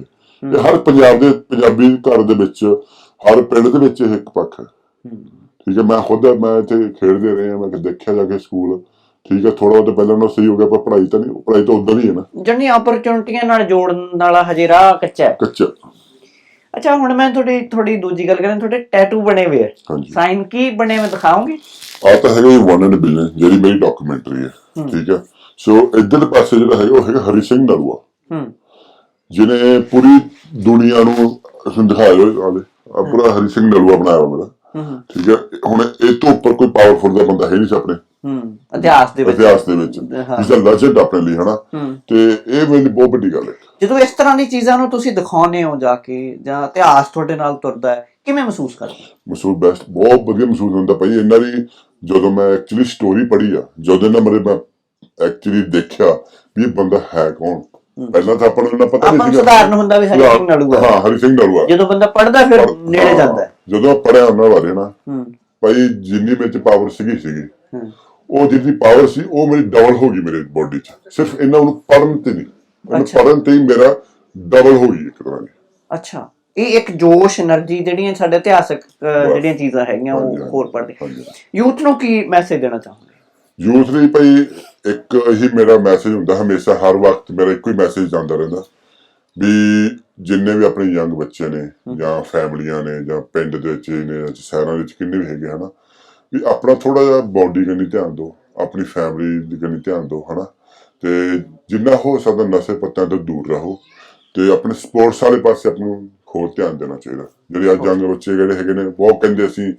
ਇਹ। ਹਰ ਪੰਜਾਬ ਦੇ ਪੰਜਾਬੀ ਘਰ ਦੇ ਵਿੱਚ ਹਰ ਪਿੰਡ ਦੇ ਵਿੱਚ ਇਹ ਇੱਕ ਪੱਖ ਹੈ। ਠੀਕ ਹੈ ਮੈਂ ਖੁਦ ਮੈਂ ਇੱਥੇ ਖੇਡਦੇ ਰਹੇ ਹਾਂ ਮੈਂ ਦੇਖਿਆ ਜਾ ਕੇ ਸਕੂਲ। ਠੀਕ ਹੈ ਥੋੜਾ ਉਹ ਪਹਿਲਾਂ ਨਾਲ ਸਹੀ ਹੋ ਗਿਆ ਪਰ ਪੜ੍ਹਾਈ ਤਾਂ ਨਹੀਂ ਪੜ੍ਹਾਈ ਤਾਂ ਉਦਾਂ ਹੀ ਹੈ ਨਾ। ਜਣੀ ਆਪਰਚੁਨਿਟੀਆਂ ਨਾਲ ਜੋੜਨ ਵਾਲਾ ਹਜੇ ਰਾਹ ਕੱਚਾ ਹੈ। ਕੱਚਾ। ਅੱਛਾ ਹੁਣ ਮੈਂ ਤੁਹਾਡੀ ਥੋੜੀ ਦੂਜੀ ਗੱਲ ਕਰਾਂ ਤੁਹਾਡੇ ਟੈਟੂ ਬਣੇ ਹੋਏ ਆ। ਸਾਈਨ ਕੀ ਬਣੇ ਮੈਂ ਦਿਖਾਉਂਗੀ? ਆ ਤਾਂ ਹੈਗਾ ਇਹ ਵਨ ਐਂਡ ਬਿਲੀਅਨ ਜਿਹੜੀ ਮੇਰੀ ਡਾਕੂਮੈਂਟਰੀ ਹੈ। ਠੀਕ ਹੈ। ਸੋ ਇੱਧਰ ਪਾਸੇ ਜਿਹੜਾ ਹੈਗਾ ਉਹ ਹੈਗਾ ਹਰੀ ਸਿੰਘ ਨਲੂਆ ਹੂੰ। ਜਿਹਨੇ ਪੂਰੀ ਦੁਨੀਆ ਨੂੰ ਅਸੀਂ ਦਿਖਾਇਆ ਹੋਇਆ ਆਲੇ। ਆ ਪੂਰਾ ਹਰੀ ਸਿੰਘ ਨਲੂਆ ਬਣਾਇਆ ਮੇਰਾ। ਹੂੰ ਠੀਕ ਹੈ? ਹੁਣ ਇਹ ਤੋਂ ਉੱਪਰ ਕੋਈ ਪਾਵਰਫੁਲ ਦਾ ਬੰਦਾ ਹੈ ਨਹੀਂ ਸੀ ਆਪਣੇ। ਹੂੰ ਇਤਿਹਾਸ ਦੇ ਵਿੱਚ। ਇਤਿਹਾਸ ਦੇ ਵਿੱਚ। ਇਸ ਦਾ ਲੈਜੈਂਡ ਆਪਣੇ ਲਈ ਹਨਾ? ਤੇ ਇਹ ਮੇਰੀ ਬਹੁਤ ਵੱਡੀ ਗੱਲ ਹੈ। ਜਦੋਂ ਇਸ ਤਰ੍ਹਾਂ ਦੀ ਚੀਜ਼ਾਂ ਨੂੰ ਤੁਸੀਂ ਦਿਖਾਉਂਦੇ ਹੋ ਜਾ ਕੇ ਜਾਂ ਇਤਿਹਾਸ ਤੁਹਾਡੇ ਨਾਲ ਤੁਰਦਾ ਹੈ ਕਿਵੇਂ ਮਹਿਸੂਸ ਕਰਦੇ? ਮਹਿਸੂਸ ਬੈਸਟ ਬਹੁਤ ਵਧੀਆ ਮਹਿਸੂਸ ਹੁੰਦਾ ਭਾਈ। ਇਹਨਾਂ ਦੀ ਜਦੋਂ ਮੈਂ ਐਕਚੁਅਲੀ ਸਟੋਰੀ ਪੜ੍ਹੀ ਆ ਜਦੋਂ ਨਾ ਮੇਰੇ ਮੈਂ ਐਕਚੁਅਲੀ ਦੇਖਿਆ ਵੀ ਇਹ ਬੰਦਾ ਹੈ ਕੌਣ ਪਹਿਲਾਂ ਤਾਂ ਆਪਾਂ ਨੂੰ ਪਤਾ ਨਹੀਂ ਨੂੰ ਸੀਗਾ। ਸਧਾਰਨ ਹੁੰਦਾ ਵੀ ਹਰੀ ਸਿੰਘ ਨਲੂਆ ਹਾਂ ਹਰੀ ਸਿੰਘ ਨਲੂਆ ਜਦੋਂ ਬੰਦਾ ਪੜਦਾ ਫਿਰ ਨੇੜੇ ਜਾਂਦਾ। ਜਦੋਂ ਪੜਿਆ ਉਹਨਾਂ ਬਾਰੇ ਨਾ ਭਾਈ ਜਿੰਨੀ ਵਿੱਚ ਪਾਵਰ ਸੀਗੀ ਸੀਗੀ। ਉਹ ਜਿਹਦੀ ਪਾਵਰ ਸੀ ਉਹ ਮੇਰੀ ਡਬਲ ਹੋ ਗਈ ਮੇਰੇ ਬੋਡੀ 'ਚ। ਸਿਰਫ ਇਹਨਾਂ ਨੂੰ ਪੜਨ ਤੇ ਨਹੀਂ। ਇਹਨੂੰ ਅੱਛਾ। ਪੜਨ ਤੇ ਹੀ ਮੇਰਾ ਡਬਲ ਹੋ ਗਈ ਇੱਕ ਤਰ੍ਹਾਂ ਦੀ। ਅੱਛਾ। ਇਹ ਇੱਕ ਜੋਸ਼ એનર્ਜੀ ਜਿਹੜੀਆਂ ਸਾਡੇ ਇਤਿਹਾਸਕ ਜਿਹੜੀਆਂ ਚੀਜ਼ਾਂ ਹੈਗੀਆਂ ਉਹ ਹੋਰ ਪੜਦੇ ਯੂਥ ਨੂੰ ਕੀ ਮੈਸੇਜ ਦੇਣਾ ਚਾਹੁੰਦੇ ਯੂਥ ਲਈ ਭਾਈ ਇੱਕ ਹੀ ਮੇਰਾ ਮੈਸੇਜ ਹੁੰਦਾ ਹਮੇਸ਼ਾ ਹਰ ਵਕਤ ਮੇਰਾ ਇੱਕੋ ਹੀ ਮੈਸੇਜ ਜਾਂਦਾ ਰਹਿੰਦਾ। ਵੀ ਜਿੰਨੇ ਵੀ ਆਪਣੇ ਯੰਗ ਬੱਚੇ ਨੇ ਜਾਂ ਫੈਮਲੀਆਂ ਨੇ ਜਾਂ ਪਿੰਡ ਦੇ ਵਿੱਚ ਨੇ ਜਾਂ ਸ਼ਹਿਰਾਂ ਵਿੱਚ ਕਿੰਨੇ ਵੀ ਹੈਗੇ ਹਨਾ ਵੀ ਆਪਣਾ ਥੋੜਾ ਜਿਹਾ ਬਾਡੀ ਕੰਨੀ ਧਿਆਨ ਦਿਓ ਆਪਣੀ ਫੈਮਲੀ ਦੀ ਕੰਨੀ ਧਿਆਨ ਦਿਓ ਹਨਾ। ਤੇ ਜਿੰਨਾ ਹੋ ਸਕਦਾ ਨਸ਼ੇ ਪੱਤਿਆਂ ਤੋਂ ਦੂਰ ਰਹੋ ਤੇ ਆਪਣੇ ਸਪੋਰਟਸ ਵਾਲੇ ਪਾਸੇ ਆਪ ਨੂੰ ਹੋਰ ਧਿਆਨ ਦੇਣਾ ਚਾਹੀਦਾ। ਜਿਹੜੇ ਅੱਜ ਯੰਗ ਬੱਚੇ ਜਿਹੜੇ ਹੈਗੇ ਨੇ ਬਹੁਤ ਕਹਿੰਦੇ ਅਸੀਂ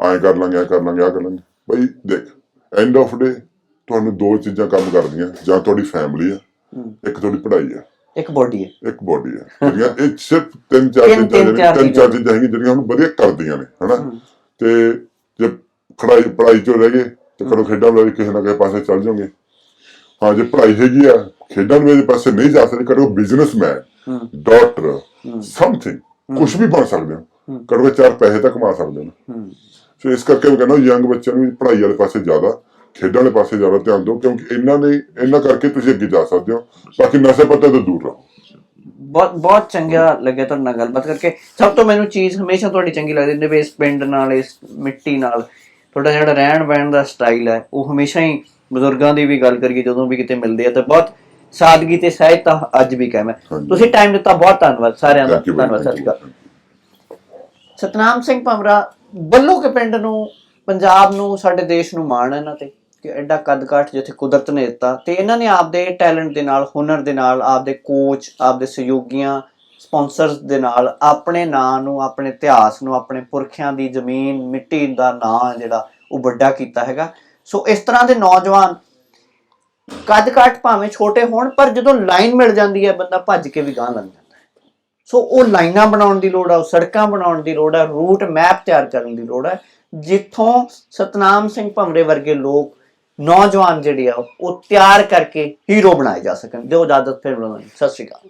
ਐਂ ਕਰ ਲਾਂਗੇ ਐਂ ਕਰ ਲਾਂਗੇ ਆ ਕਰ ਲਾਂਗੇ। ਬਈ ਦੇਖ ਐਂਡ ਆਫ ਡੇ ਤੁਹਾਨੂੰ ਦੋ ਚੀਜ਼ਾਂ ਕੰਮ ਕਰਦੀਆਂ ਜਾਂ ਤੁਹਾਡੀ ਫੈਮਿਲੀ ਆ। ਇੱਕ ਤੁਹਾਡੀ ਪੜ੍ਹਾਈ ਆ। ਇੱਕ ਬੋਡੀ ਹੈ ਇੱਕ ਬੋਡੀ ਹੈ ਜਿਹੜੀਆਂ ਇਹ ਸਿਰਫ ਤਿੰਨ ਚਾਰ ਤਿੰਨ- ਚੀਜ਼ਾਂ ਤਿੰਨ ਜਿਹੜੀਆਂ ਚਾਰ ਤਿੰਨ ਚਾਰ ਚੀਜ਼ਾਂ। ਹੈਗੀਆਂ ਜਿਹੜੀਆਂ ਉਹਨੂੰ ਵਧੀਆ ਕਰਦੀਆਂ ਨੇ ਹਨਾ। ਤੇ ਜੇ ਪੜ੍ਹਾਈ ਪੜ੍ਹਾਈ ਚੋਂ ਰਹਿ ਗਏ ਤੇ ਕਰੋ ਖੇਡਾਂ ਵਾਲੇ ਕਿਸੇ ਨਾ ਕਿਸੇ ਪਾਸੇ ਚੱਲ ਜਾਓਗੇ। ਹਾਂ ਜੇ ਪੜ੍ਹਾਈ ਹੈਗੀ ਆ ਖੇਡਾਂ ਵਾਲੇ ਪਾਸੇ ਨਹੀਂ ਜਾ ਸਕਦੇ ਕਰੋ ਬਿਜ਼ਨਸਮੈਨ ਹੂੰ। ਡਾਕਟਰ ਸਮਥਿੰਗ ਕੁਝ ਵੀ ਬਣ ਸਕਦੇ ਹੋ। ਕਰੋ ਚਾਰ ਪੈਸੇ ਤਾਂ ਕਮਾ ਸਕਦੇ ਹੋ। ਨਾ ਹੂੰ। ਸੋ ਇਸ ਕਰਕੇ ਮੈਂ ਕਹਿੰਦਾ ਯੰਗ ਬੱਚਿਆਂ ਨੂੰ ਵੀ ਪੜ੍ਹਾਈ ਵਾਲੇ ਪਾਸੇ ਜ਼ਿਆਦਾ ਖੇਡਾਂ ਵਾਲੇ ਪਾਸੇ ਜ਼ਿਆਦਾ ਧਿਆਨ ਦਿਓ ਕਿਉਂਕਿ ਇਹਨਾਂ ਨੇ ਇਹਨਾਂ ਕਰਕੇ ਤੁਸੀਂ ਅੱਗੇ ਜਾ ਸਕਦੇ ਹੋ। ਬਾਕੀ ਨਸ਼ੇ ਪੱਤੇ ਤੋਂ ਦੂਰ ਰਹੋ। ਬਹੁਤ ਬਹੁਤ ਚੰਗਾ ਲੱਗਿਆ ਤੁਹਾਡੇ ਨਾਲ ਗੱਲਬਾਤ ਕਰਕੇ। ਸਭ ਤੋਂ ਮੈਨੂੰ ਚੀਜ਼ ਹਮੇਸ਼ਾ ਤੁਹਾਡੀ ਚੰਗੀ ਲੱਗਦੀ ਨੇ ਇਸ ਪਿੰਡ ਨਾਲ ਇਸ ਮਿੱਟੀ ਨਾਲ। ਤੁਹਾਡਾ ਜਿਹੜਾ ਰਹਿਣ ਬਹਿਣ ਦਾ ਸਟਾਈਲ ਹੈ ਉਹ ਹਮੇਸ਼ਾ ਹੀ ਬਜ਼ੁਰਗਾਂ ਦੀ ਵੀ ਗੱਲ ਕਰੀਏ ਜਦੋਂ ਵੀ ਕਿਤੇ ਮਿਲਦੇ ਆ ਤਾਂ ਬਹੁਤ ਸਾਦਗੀ ਤੇ ਸਹਿਜਤਾ ਅੱਜ ਵੀ ਕਾਇਮ ਹੈ। ਤੁਸੀਂ ਟਾਈਮ ਦਿੱਤਾ ਬਹੁਤ ਧੰਨਵਾਦ ਸਾਰਿਆਂ ਦਾ। ਧੰਨਵਾਦ. ਸਤਿ ਸ਼੍ਰੀ ਅਕਾਲ। ਸਤਨਾਮ ਸਿੰਘ ਭਮਰਾ ਬੱਲੋ ਕੇ ਪਿੰਡ ਨੂੰ ਪੰਜਾਬ ਨੂੰ ਸਾਡੇ ਦੇਸ਼ ਨੂੰ ਮਾਣ ਹੈ ਇਹਨਾਂ ਤੇ। ਕਿ ਐਡਾ ਕੱਦਕਾਠ ਜਿੱਥੇ ਕੁਦਰਤ ਨੇ ਦਿੱਤਾ। ਤੇ ਇਹਨਾਂ ਨੇ ਆਪਦੇ ਟੈਲੈਂਟ ਦੇ ਨਾਲ, ਹੁਨਰ ਦੇ ਨਾਲ, ਆਪਦੇ ਕੋਚ ਆਪਦੇ ਸਹਿਯੋਗੀਆਂ ਸਪਾਂਸਰਸ ਦੇ ਨਾਲ ਆਪਣੇ ਨਾਂ ਨੂੰ, ਆਪਣੇ ਇਤਿਹਾਸ ਨੂੰ, ਆਪਣੇ ਪੁਰਖਿਆਂ ਦੀ ਜ਼ਮੀਨ, ਮਿੱਟੀ ਦਾ ਨਾਂ ਜਿਹੜਾ ਉਹ ਵੱਡਾ ਕੀਤਾ ਹੈਗਾ। ਸੋ ਇਸ ਤਰ੍ਹਾਂ ਦੇ ਨੌਜਵਾਨ ਕੱਦ ਕਾਠ ਭਾਵੇਂ ਛੋਟੇ ਹੋਣ, ਪਰ ਜਦੋਂ ਲਾਈਨ ਮਿਲ ਜਾਂਦੀ ਹੈ, ਬੰਦਾ ਭੱਜ ਕੇ ਵੀ ਗਾਂ ਲੰਘ ਜਾਂਦਾ ਹੈ। ਸੋ ਉਹ ਲਾਈਨਾਂ ਬਣਾਉਣ ਦੀ ਲੋੜ ਆ, ਉਹ ਸੜਕਾਂ ਬਣਾਉਣ ਦੀ ਲੋੜ ਆ, ਰੂਟ ਮੈਪ ਤਿਆਰ ਕਰਨ ਦੀ ਲੋੜ ਹੈ ਜਿੱਥੋਂ ਸਤਨਾਮ ਸਿੰਘ ਭਮਰੇ ਵਰਗੇ ਲੋਕ ਨੌਜਵਾਨ ਜਿਹੜੇ ਆ, ਉਹ ਤਿਆਰ ਕਰਕੇ ਹੀਰੋ ਬਣਾਏ ਜਾ ਸਕਣ। ਜੋ ਇਜਾਜ਼ਤ ਫਿਰ ਬਣਾਉਣੀ ਸਤਿ ਸ਼੍ਰੀ ਅਕਾਲ।